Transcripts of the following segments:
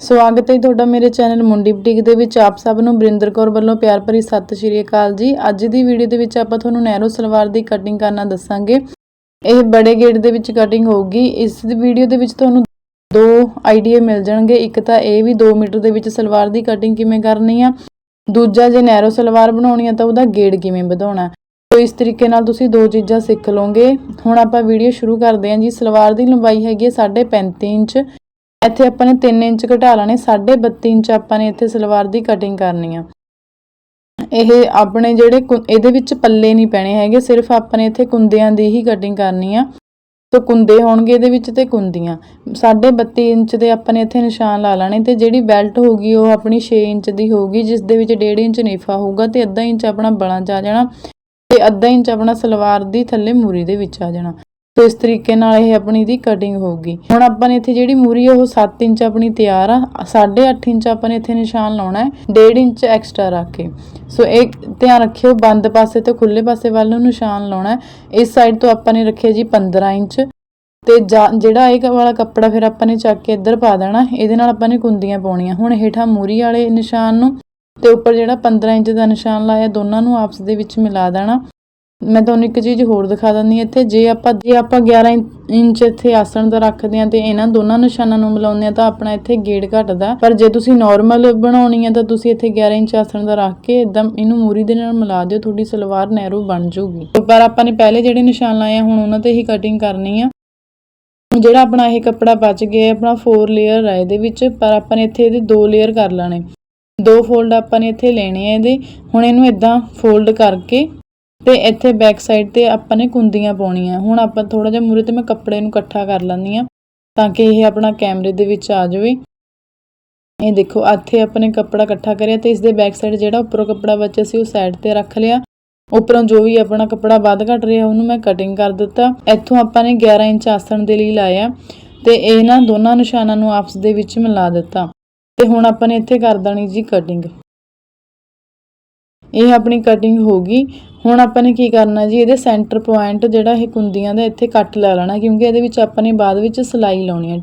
ਸਵਾਗਤ ਹੈ ਜੀ ਤੁਹਾਡਾ ਮੇਰੇ ਚੈਨਲ ਮੁੰਡੀ ਬੁਟੀਕ ਦੇ ਵਿੱਚ। ਆਪ ਸਭ ਨੂੰ ਬਰਿੰਦਰ ਕੌਰ ਵੱਲੋਂ ਪਿਆਰ ਭਰੀ ਸਤਿ ਸ਼੍ਰੀ ਅਕਾਲ ਜੀ। ਅੱਜ ਦੀ ਵੀਡੀਓ ਦੇ ਵਿੱਚ ਆਪਾਂ ਤੁਹਾਨੂੰ ਨੈਰੋ ਸਲਵਾਰ ਦੀ ਕਟਿੰਗ ਕਰਨਾ ਦੱਸਾਂਗੇ। ਇਹ ਬੜੇ ਗੇੜ ਦੇ ਵਿੱਚ ਕਟਿੰਗ ਹੋਊਗੀ। ਇਸ ਵੀਡੀਓ ਦੇ ਵਿੱਚ ਤੁਹਾਨੂੰ ਦੋ ਆਈਡੀਆ ਮਿਲ ਜਾਣਗੇ। ਇੱਕ ਤਾਂ ਇਹ ਵੀ 2 ਮੀਟਰ ਦੇ ਵਿੱਚ ਸਲਵਾਰ ਦੀ ਕਟਿੰਗ ਕਿਵੇਂ ਕਰਨੀ ਆ। ਦੂਜਾ, ਜੇ ਨੈਰੋ ਸਲਵਾਰ ਬਣਾਉਣੀ ਆ ਤਾਂ ਉਹਦਾ ਗੇੜ ਕਿਵੇਂ ਵਧਾਉਣਾ। ਸੋ ਇਸ ਤਰੀਕੇ ਨਾਲ ਤੁਸੀਂ ਦੋ ਚੀਜ਼ਾਂ ਸਿੱਖ ਲਓਗੇ। ਹੁਣ ਆਪਾਂ ਵੀਡੀਓ ਸ਼ੁਰੂ ਕਰਦੇ ਹਾਂ ਜੀ। ਸਲਵਾਰ ਦੀ ਲੰਬਾਈ ਹੈਗੀ ਹੈ 35 ਇੰਚ। ਇੱਥੇ ਆਪਾਂ ਨੇ 3 ਇੰਚ ਘਟਾ ਲੈਣੇ 32 ਇੰਚ ਆਪਾਂ ਨੇ ਇੱਥੇ ਸਲਵਾਰ ਦੀ ਕਟਿੰਗ ਕਰਨੀ ਆ। ਇਹ ਆਪਣੇ ਜਿਹੜੇ ਇਹਦੇ ਵਿੱਚ ਪੱਲੇ ਨਹੀਂ ਪੈਣੇ ਹੈਗੇ, ਸਿਰਫ ਆਪਾਂ ਨੇ ਇੱਥੇ ਕੁੰਦਿਆਂ ਦੀ ਹੀ ਕਟਿੰਗ ਕਰਨੀ ਆ। ਸੋ ਕੁੰਦੇ ਹੋਣਗੇ ਇਹਦੇ ਵਿੱਚ ਤੇ ਕੁੰਦੀਆਂ। 32 ਇੰਚ ਦੇ ਆਪਾਂ ਨੇ ਇੱਥੇ ਨਿਸ਼ਾਨ ਲਾ ਲੈਣੇ ਤੇ ਜਿਹੜੀ ਬੈਲਟ ਹੋਊਗੀ ਉਹ ਆਪਣੀ 6 ਇੰਚ ਦੀ ਹੋਊਗੀ ਜਿਸ ਦੇ ਵਿੱਚ 1.5 ਇੰਚ ਨੀਫਾ ਹੋਊਗਾ ਤੇ ਅੱਧਾ ਇੰਚ ਆਪਣਾ ਬਲਾਂ ਚ ਆ ਜਾਣਾ ਤੇ ਅੱਧਾ ਇੰਚ ਆਪਣਾ ਸਲਵਾਰ ਦੀ ਥੱਲੇ ਮੂਰੀ ਦੇ ਵਿੱਚ ਆ ਜਾਣਾ। ਸੋ ਇਸ ਤਰੀਕੇ ਨਾਲ ਇਹ ਆਪਣੀ ਦੀ ਕਟਿੰਗ ਹੋਊਗੀ ਹੁਣ ਆਪਾਂ ਨੇ ਇੱਥੇ ਜਿਹੜੀ ਮੂਰੀ ਉਹ 7 ਇੰਚ ਆਪਣੀ ਤਿਆਰ ਆ। 8.5 ਇੰਚ ਆਪਾਂ ਨੇ ਇੱਥੇ ਨਿਸ਼ਾਨ ਲਾਉਣਾ ਹੈ 1.5 ਇੰਚ ਐਕਸਟਰਾ ਰੱਖ ਕੇ। ਸੋ ਇਹ ਧਿਆਨ ਰੱਖਿਓ, ਬੰਦ ਪਾਸੇ ਤੇ ਖੁੱਲੇ ਪਾਸੇ ਵੱਲ ਨੂੰ ਨਿਸ਼ਾਨ ਲਾਉਣਾ ਹੈ। ਇਸ ਸਾਈਡ ਤੋਂ ਆਪਾਂ ਨੇ ਰੱਖਿਆ ਜੀ 15 ਇੰਚ। ਤੇ ਜਾ- ਜਿਹੜਾ ਇਹ ਵਾਲਾ ਕੱਪੜਾ ਫਿਰ ਆਪਾਂ ਨੇ ਚੱਕ ਕੇ ਇੱਧਰ ਪਾ ਦੇਣਾ, ਇਹਦੇ ਨਾਲ ਆਪਾਂ ਨੇ ਕੁੰਦੀਆਂ ਪਾਉਣੀਆਂ। ਹੁਣ ਹੇਠਾਂ ਮੂਰੀ ਵਾਲੇ ਨਿਸ਼ਾਨ ਨੂੰ ਤੇ ਉੱਪਰ ਜਿਹੜਾ 15 ਇੰਚ ਦਾ ਨਿਸ਼ਾਨ ਲਾਇਆ, ਦੋਨਾਂ ਨੂੰ ਆਪਸ ਦੇ ਵਿੱਚ ਮਿਲਾ ਦੇਣਾ। ਮੈਂ ਤੁਹਾਨੂੰ ਇੱਕ ਚੀਜ਼ ਹੋਰ ਦਿਖਾ ਦਿੰਦੀ ਹਾਂ ਇੱਥੇ, ਜੇ ਆਪਾਂ ਜੇ ਆਪਾਂ 11 ਇੰ- ਇੰਚ ਇੱਥੇ ਆਸਣ ਦਾ ਰੱਖਦੇ ਹਾਂ ਤੇ ਇਹਨਾਂ ਦੋਨਾਂ ਨਿਸ਼ਾਨਾਂ ਨੂੰ ਮਿਲਾਉਂਦੇ ਹਾਂ ਤਾਂ ਆਪਣਾ ਇੱਥੇ ਗੇੜ ਘਟਦਾ। ਪਰ ਜੇ ਤੁਸੀਂ ਨਾਰਮਲ ਬਣਾਉਣੀ ਹੈ ਤਾਂ ਤੁਸੀਂ ਇੱਥੇ 11 ਇੰਚ ਆਸਣ ਦਾ ਰੱਖ ਕੇ ਇਦਾਂ ਇਹਨੂੰ ਮੂਰੀ ਦੇ ਨਾਲ ਮਿਲਾ ਦਿਓ, ਤੁਹਾਡੀ ਸਲਵਾਰ ਨੈਰੋ ਬਣ ਜਾਊਗੀ। ਪਰ ਆਪਾਂ ਨੇ ਪਹਿਲੇ ਜਿਹੜੇ ਨਿਸ਼ਾਨ ਲਾਏ ਆ, ਹੁਣ ਉਹਨਾਂ ਤੇ ਹੀ ਕਟਿੰਗ ਕਰਨੀ ਆ। ਜਿਹੜਾ ਆਪਣਾ ਇਹ ਕੱਪੜਾ ਬਚ ਗਿਆ ਆਪਣਾ 4 ਲੇਅਰ ਹੈ ਇਹਦੇ ਵਿੱਚ, ਪਰ ਆਪਾਂ ਨੇ ਇੱਥੇ ਇਹਦੇ ਦੋ ਲੇਅਰ ਕਰ ਲੈਣੇ। ਦੋ ਫੋਲਡ ਆਪਾਂ ਨੇ ਇੱਥੇ ਲੈਣੇ ਆ ਇਹਦੇ। ਹੁਣ ਇਹਨੂੰ ਇਦਾਂ ਫੋਲਡ ਕਰਕੇ ਤੇ ਇੱਥੇ ਬੈਕ ਸਾਈਡ ਤੇ ਆਪਾਂ ਨੇ ਕੁੰਦੀਆਂ ਪਾਉਣੀਆਂ। ਹੁਣ ਆਪਾਂ ਥੋੜਾ ਜਿਹਾ ਮੂਰੇ ਤੇ ਮੈਂ ਕੱਪੜੇ ਨੂੰ ਇਕੱਠਾ ਕਰ ਲੈਂਦੀ ਆ ਤਾਂ ਕਿ ਇਹ ਆਪਣਾ ਕੈਮਰੇ ਦੇ ਵਿੱਚ ਆ ਜਾਵੇ। ਇਹ ਦੇਖੋ, ਇੱਥੇ ਆਪਾਂ ਨੇ ਕੱਪੜਾ ਇਕੱਠਾ ਕਰਿਆ ਤੇ ਇਸ ਦੇ ਬੈਕ ਸਾਈਡ ਜਿਹੜਾ ਉੱਪਰੋਂ ਕੱਪੜਾ ਬਚਿਆ ਸੀ ਉਹ ਸਾਈਡ ਤੇ ਰੱਖ ਲਿਆ। ਉੱਪਰੋਂ ਜੋ ਵੀ ਆਪਣਾ ਕੱਪੜਾ ਵੱਧ ਘਟ ਰਿਹਾ, ਉਹਨੂੰ ਮੈਂ ਕਟਿੰਗ ਕਰ ਦਿੱਤਾ। ਇੱਥੋਂ ਆਪਾਂ ਨੇ 11 ਇੰਚ ਆਸਣ ਦੇ ਲਈ ਲਾਇਆ ਤੇ ਇਹਨਾਂ ਦੋਨਾਂ ਨਿਸ਼ਾਨਾਂ ਨੂੰ ਆਪਸ ਦੇ ਵਿੱਚ ਮਿਲਾ ਦਿੱਤਾ। ਤੇ ਹੁਣ ਆਪਾਂ ਨੇ ਇੱਥੇ ਕਰ ਦੇਣੀ ਜੀ ਕਟਿੰਗ ਇਹ ਆਪਣੀ ਕਟਿੰਗ ਹੋ ਗਈ। ਹੁਣ ਆਪਾਂ ਨੇ ਕੀ ਕਰਨਾ ਜੀ, ਇਹਦੇ ਸੈਂਟਰ ਪੁਆਇੰਟ ਜਿਹੜਾ ਇਹ ਕੁੰਦੀਆਂ ਦਾ ਇੱਥੇ ਕੱਟ ਲੈ ਲੈਣਾ, ਕਿਉਂਕਿ ਇਹਦੇ ਵਿੱਚ ਆਪਾਂ ਨੇ ਬਾਅਦ ਵਿੱਚ ਸਲਾਈ ਲਾਉਣੀ ਹੈ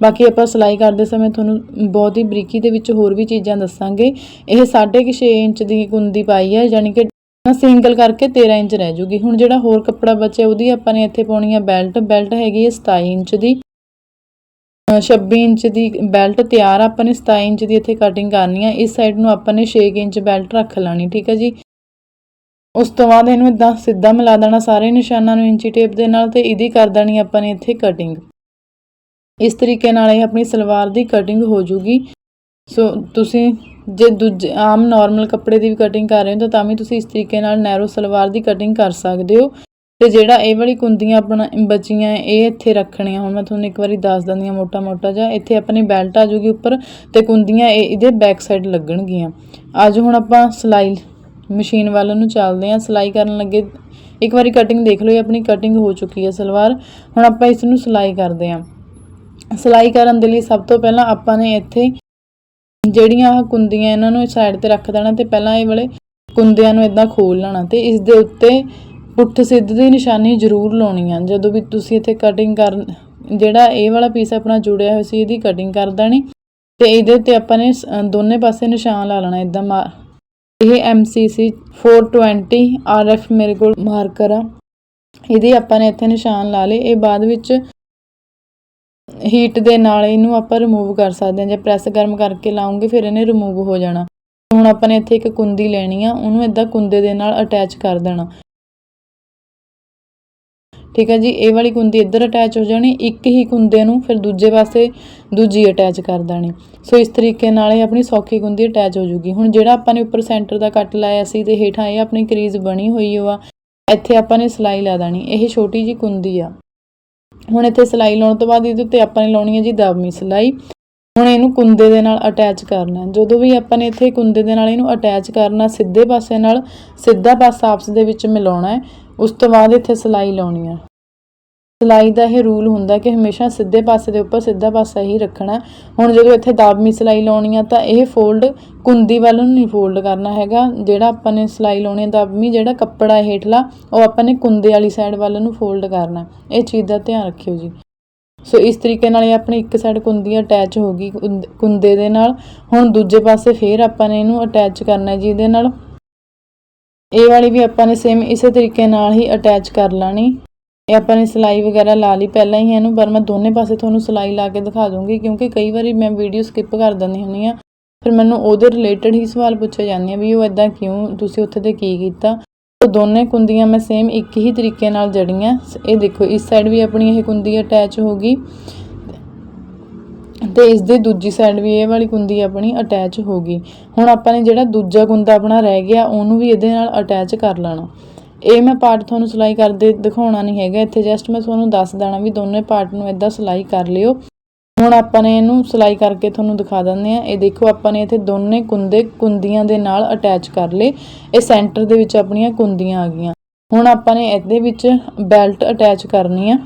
ਬਾਕੀ ਆਪਾਂ ਸਲਾਈ ਕਰਦੇ ਸਮੇਂ ਤੁਹਾਨੂੰ ਬਹੁਤ ਹੀ ਬਰੀਕੀ ਦੇ ਵਿੱਚ ਹੋਰ ਵੀ ਚੀਜ਼ਾਂ ਦੱਸਾਂਗੇ। ਇਹ 6.5 ਇੰਚ ਦੀ ਕੁੰਦੀ ਪਾਈ ਹੈ ਯਾਨੀ ਕਿ ਸਿੰਗਲ ਕਰਕੇ 13 ਇੰਚ ਰਹਿ ਜੂਗੀ। ਹੁਣ ਜਿਹੜਾ ਹੋਰ ਕੱਪੜਾ ਬਚਿਆ, ਉਹਦੀ ਆਪਾਂ ਨੇ ਇੱਥੇ ਪਾਉਣੀ ਹੈ ਬੈਲਟ ਬੈਲਟ ਹੈਗੀ ਹੈ 27 ਇੰਚ ਦੀ। 26 ਇੰਚ ਦੀ ਬੈਲਟ ਤਿਆਰ ਆਪਾਂ ਨੇ 27 ਇੰਚ ਦੀ ਇੱਥੇ ਕਟਿੰਗ ਕਰਨੀ ਆ। ਇਸ ਸਾਈਡ ਨੂੰ ਆਪਾਂ ਨੇ 6 ਇੰਚ ਬੈਲਟ ਰੱਖ ਲੈਣੀ, ਠੀਕ ਹੈ ਜੀ। ਉਸ ਤੋਂ ਬਾਅਦ ਇਹਨੂੰ ਇਦਾਂ ਸਿੱਧਾ ਮਿਲਾ ਦੇਣਾ ਸਾਰੇ ਨਿਸ਼ਾਨਾਂ ਨੂੰ ਇੰਚੀ ਟੇਪ ਦੇ ਨਾਲ ਤੇ ਇਹਦੀ ਕਰ ਦੇਣੀ ਆਪਾਂ ਨੇ ਇੱਥੇ ਕਟਿੰਗ ਇਸ ਤਰੀਕੇ ਨਾਲ ਇਹ ਆਪਣੀ ਸਲਵਾਰ ਦੀ ਕਟਿੰਗ ਹੋ ਜੂਗੀ। ਸੋ ਤੁਸੀਂ ਜੇ ਦੂਜੇ, ਆਮ ਨਾਰਮਲ ਕੱਪੜੇ ਦੀ ਵੀ ਕਟਿੰਗ ਕਰ ਰਹੇ ਹੋ, ਤਾਂ ਤਾਂ ਵੀ ਤੁਸੀਂ ਇਸ ਤਰੀਕੇ ਨਾਲ ਨੈਰੋ ਸਲਵਾਰ ਦੀ ਕਟਿੰਗ ਕਰ ਸਕਦੇ ਹੋ। ਤੇ ਜਿਹੜਾ ਇਹ ਵਾਲੀ ਕੁੰਦੀਆਂ ਆਪਣਾ ਬਚੀਆਂ ਇਹ ਇੱਥੇ ਰੱਖਣੀਆਂ। ਹੁਣ ਮੈਂ ਤੁਹਾਨੂੰ ਇੱਕ ਵਾਰੀ ਦੱਸ ਦਿੰਦੀ ਹਾਂ ਮੋਟਾ ਮੋਟਾ ਜਿਹਾ। ਇੱਥੇ ਆਪਣੀ ਬੈਲਟ ਆ ਜੂਗੀ ਉੱਪਰ ਤੇ ਕੁੰਦੀਆਂ ਇਹ ਇਹਦੇ ਬੈਕ ਸਾਈਡ ਲੱਗਣਗੀਆਂ। ਅੱਜ ਹੁਣ ਆਪਾਂ ਸਲਾਈ ਮਸ਼ੀਨ ਵੱਲ ਨੂੰ ਚੱਲਦੇ ਹਾਂ। ਸਲਾਈ ਕਰਨ ਲੱਗੇ ਇੱਕ ਵਾਰੀ ਕਟਿੰਗ ਦੇਖ ਲਓ, ਇਹ ਆਪਣੀ ਕਟਿੰਗ ਹੋ ਚੁੱਕੀ ਹੈ ਸਲਵਾਰ। ਹੁਣ ਆਪਾਂ ਇਸ ਨੂੰ ਸਲਾਈ ਕਰਦੇ ਹਾਂ। ਸਲਾਈ ਕਰਨ ਦੇ ਲਈ ਸਭ ਤੋਂ ਪਹਿਲਾਂ ਆਪਾਂ ਨੇ ਇੱਥੇ ਜਿਹੜੀਆਂ ਆਹ ਕੁੰਦੀਆਂ ਇਹਨਾਂ ਨੂੰ ਸਾਈਡ ਤੇ ਰੱਖ ਦੇਣਾ ਤੇ ਪਹਿਲਾਂ ਇਹ ਵਾਲੇ ਕੁੰਦਿਆਂ ਨੂੰ ਇਦਾਂ ਖੋਲ ਲੈਣਾ ਤੇ ਇਸ ਦੇ ਉੱਤੇ ਪੁੱਠ ਸਿੱਧ ਦੀ ਨਿਸ਼ਾਨੀ ਜ਼ਰੂਰ ਲਾਉਣੀ ਆ। ਜਦੋਂ ਵੀ ਤੁਸੀਂ ਇੱਥੇ ਕਟਿੰਗ ਕਰ ਜਿਹੜਾ ਇਹ ਵਾਲਾ ਪੀਸ ਆਪਣਾ ਜੁੜਿਆ ਹੋਇਆ ਸੀ, ਇਹਦੀ ਕਟਿੰਗ ਕਰ ਦੇਣੀ ਤੇ ਇਹਦੇ ਤੇ ਆਪਾਂ ਨੇ ਦੋਨੇ ਪਾਸੇ ਨਿਸ਼ਾਨ ਲਾ ਲੈਣਾ ਇਦਾਂ ਮਾਰ ਇਹ MCC 420 RF ਮੇਰੇ ਕੋਲ ਮਾਰਕਰ ਆ। ਇਹਦੇ ਆਪਾਂ ਨੇ ਇੱਥੇ ਨਿਸ਼ਾਨ ਲਾ ਲਏ। ਇਹ ਬਾਅਦ ਵਿੱਚ ਹੀਟ ਦੇ ਨਾਲ ਇਹਨੂੰ ਆਪਾਂ ਰਿਮੂਵ ਕਰ ਸਕਦੇ ਹਾਂ ਜੇ ਪ੍ਰੈਸ ਗਰਮ ਕਰਕੇ ਲਾਉਂਗੇ, ਫਿਰ ਇਹਨੇ ਰਿਮੂਵ ਹੋ ਜਾਣਾ। ਹੁਣ ਆਪਾਂ ਨੇ ਇੱਥੇ ਇੱਕ ਕੁੰਦੀ ਲੈਣੀ ਆ। ਉਹਨੂੰ ਇਦਾਂ ਕੁੰਦੇ ਦੇ ਨਾਲ ਅਟੈਚ ਕਰ ਦੇਣਾ। ਠੀਕ ਹੈ ਜੀ, ਇਹ ਵਾਲੀ ਕੁੰਦੀ ਇੱਧਰ ਅਟੈਚ ਹੋ ਜਾਣੀ, ਇੱਕ ਹੀ ਕੁੰਦੇ ਨੂੰ ਫਿਰ ਦੂਜੇ ਪਾਸੇ ਦੂਜੀ ਅਟੈਚ ਕਰ ਦੇਣੀ। ਸੋ ਇਸ ਤਰੀਕੇ ਨਾਲ ਇਹ ਆਪਣੀ ਸੌਖੀ ਕੁੰਦੀ ਅਟੈਚ ਹੋ ਜੂਗੀ। ਹੁਣ ਜਿਹੜਾ ਆਪਾਂ ਨੇ ਉੱਪਰ ਸੈਂਟਰ ਦਾ ਕੱਟ ਲਾਇਆ ਸੀ ਤੇ ਹੇਠਾਂ ਇਹ ਆਪਣੀ ਕਰੀਜ਼ ਬਣੀ ਹੋਈ ਓ ਆ ਇੱਥੇ ਆਪਾਂ ਨੇ ਸਲਾਈ ਲਾ ਦੇਣੀ। ਇਹ ਛੋਟੀ ਜੀ ਕੁੰਦੀ ਆ। ਹੁਣ ਇੱਥੇ ਸਲਾਈ ਲਾਉਣ ਤੋਂ ਬਾਅਦ ਇਹਦੇ ਉੱਤੇ ਆਪਾਂ ਨੇ ਲਾਉਣੀ ਹੈ ਜੀ ਦਾਬਮੀ ਸਲਾਈ। ਹੁਣ ਇਹਨੂੰ ਕੁੰਦੇ ਦੇ ਨਾਲ ਅਟੈਚ ਕਰਨਾ। ਜਦੋਂ ਵੀ ਆਪਾਂ ਨੇ ਇੱਥੇ ਕੁੰਦੇ ਦੇ ਨਾਲ ਇਹਨੂੰ ਅਟੈਚ ਕਰਨਾ, ਸਿੱਧੇ ਪਾਸੇ ਨਾਲ ਸਿੱਧਾ ਪਾਸਾ ਆਪਸ ਦੇ ਵਿੱਚ ਮਿਲਾਉਣਾ ਹੈ। ਉਸ ਤੋਂ ਬਾਅਦ ਇੱਥੇ ਸਲਾਈ ਲਾਉਣੀ ਆ। ਸਲਾਈ ਦਾ ਇਹ ਰੂਲ ਹੁੰਦਾ ਕਿ ਹਮੇਸ਼ਾ ਸਿੱਧੇ ਪਾਸੇ ਦੇ ਉੱਪਰ ਸਿੱਧਾ ਪਾਸਾ ਹੀ ਰੱਖਣਾ। ਹੁਣ ਜਦੋਂ ਇੱਥੇ ਦਾਬਮੀ ਸਲਾਈ ਲਾਉਣੀ ਆ ਤਾਂ ਇਹ ਫੋਲਡ ਕੁੰਦੀ ਵੱਲ ਨੂੰ ਨਹੀਂ ਫੋਲਡ ਕਰਨਾ ਹੈਗਾ। ਜਿਹੜਾ ਆਪਾਂ ਨੇ ਸਲਾਈ ਲਾਉਣੀ ਹੈ ਦਾਬਮੀ ਜਿਹੜਾ ਕੱਪੜਾ ਹੇਠਲਾ, ਉਹ ਆਪਾਂ ਨੇ ਕੁੰਦੇ ਵਾਲੀ ਸਾਈਡ ਵੱਲ ਨੂੰ ਫੋਲਡ ਕਰਨਾ। ਇਹ ਚੀਜ਼ ਦਾ ਧਿਆਨ ਰੱਖਿਓ ਜੀ। ਸੋ ਇਸ ਤਰੀਕੇ ਨਾਲ ਇਹ ਆਪਣੀ ਇੱਕ ਸਾਈਡ ਕੁੰਦੀ ਅਟੈਚ ਹੋ ਗਈ ਕੁੰਦ- ਕੁੰਦੇ ਦੇ ਨਾਲ। ਹੁਣ ਦੂਜੇ ਪਾਸੇ ਫੇਰ ਆਪਾਂ ਨੇ ਇਹਨੂੰ ਅਟੈਚ ਕਰਨਾ ਜੀ ਇਹਦੇ ਨਾਲ। ਇਹ ਵਾਲੀ ਵੀ ਆਪਾਂ ਨੇ ਸੇਮ ਇਸੇ ਤਰੀਕੇ ਨਾਲ ਹੀ ਅਟੈਚ ਕਰ ਲੈਣੀ। ਇਹ ਆਪਾਂ ਨੇ ਸਿਲਾਈ ਵਗੈਰਾ ਲਾ ਲਈ। ਪਹਿਲਾਂ ਹੀ ਇਹਨੂੰ, ਪਰ ਮੈਂ ਦੋਨੇ ਪਾਸੇ ਤੁਹਾਨੂੰ ਸਿਲਾਈ ਲਾ ਕੇ ਦਿਖਾ ਦੂੰਗੀ, ਕਿਉਂਕਿ ਕਈ ਵਾਰੀ ਮੈਂ ਵੀਡੀਓ ਸਕਿਪ ਕਰ ਦਿੰਦੀ ਹੁੰਦੀ ਆ ਫਿਰ ਮੈਨੂੰ ਉਹਦੇ ਰਿਲੇਟਡ ਹੀ ਸਵਾਲ ਪੁੱਛੇ ਜਾਂਦੇ ਆ ਵੀ ਉਹ ਇਦਾਂ ਕਿਉਂ, ਤੁਸੀਂ ਉੱਥੇ ਤੇ ਕੀ ਕੀਤਾ? ਉਹ ਦੋਨੇ ਕੁੰਦੀਆਂ ਮੈਂ ਸੇਮ ਇੱਕ ਹੀ ਤਰੀਕੇ ਨਾਲ ਜੜੀਆਂ। ਇਹ ਦੇਖੋ, ਇਸ ਸਾਈਡ ਵੀ ਆਪਣੀ ਇਹ ਕੁੰਦੀ ਅਟੈਚ ਹੋ ਗਈ। ਤੇ ਇਸ ਦੇ ਦੂਜੀ ਸਾਈਡ ਵੀ ਇਹ ਵਾਲੀ ਕੁੰਦੀ ਆਪਣੀ ਅਟੈਚ ਹੋ ਗਈ। ਹੁਣ ਆਪਾਂ ਨੇ ਜਿਹੜਾ ਦੂਜਾ ਕੁੰਦਾ ਆਪਣਾ ਰਹਿ ਗਿਆ, ਉਹਨੂੰ ਵੀ ਇਹਦੇ ਨਾਲ ਅਟੈਚ ਕਰ ਲੈਣਾ। ਇਹ ਮੈਂ ਪਾਰਟ ਤੁਹਾਨੂੰ ਸਿਲਾਈ ਕਰਦੇ ਦਿਖਾਉਣਾ ਨਹੀਂ ਹੈਗਾ। ਇੱਥੇ ਜਸਟ ਮੈਂ ਤੁਹਾਨੂੰ ਦੱਸ ਦੇਣਾ ਵੀ ਦੋਨੇ ਪਾਰਟ ਨੂੰ ਇਦਾਂ ਸਿਲਾਈ ਕਰ ਲਿਓ। ਹੁਣ ਆਪਾਂ ਨੇ ਇਹਨੂੰ ਸਿਲਾਈ ਕਰਕੇ ਤੁਹਾਨੂੰ ਦਿਖਾ ਦਿੰਦੇ ਆ ਇਹ ਦੇਖੋ, ਆਪਾਂ ਨੇ ਇੱਥੇ ਦੋਨੇ ਕੁੰਦੇ ਕੁੰਦੀਆਂ ਦੇ ਨਾਲ ਅਟੈਚ ਕਰ ਲਏ। ਇਹ ਸੈਂਟਰ ਦੇ ਵਿੱਚ ਆਪਣੀਆਂ ਕੁੰਦੀਆਂ ਆ ਗਈਆਂ। ਹੁਣ ਆਪਾਂ ਨੇ ਇਹਦੇ ਵਿੱਚ ਬੈਲਟ ਅਟੈਚ ਕਰਨੀ ਆ।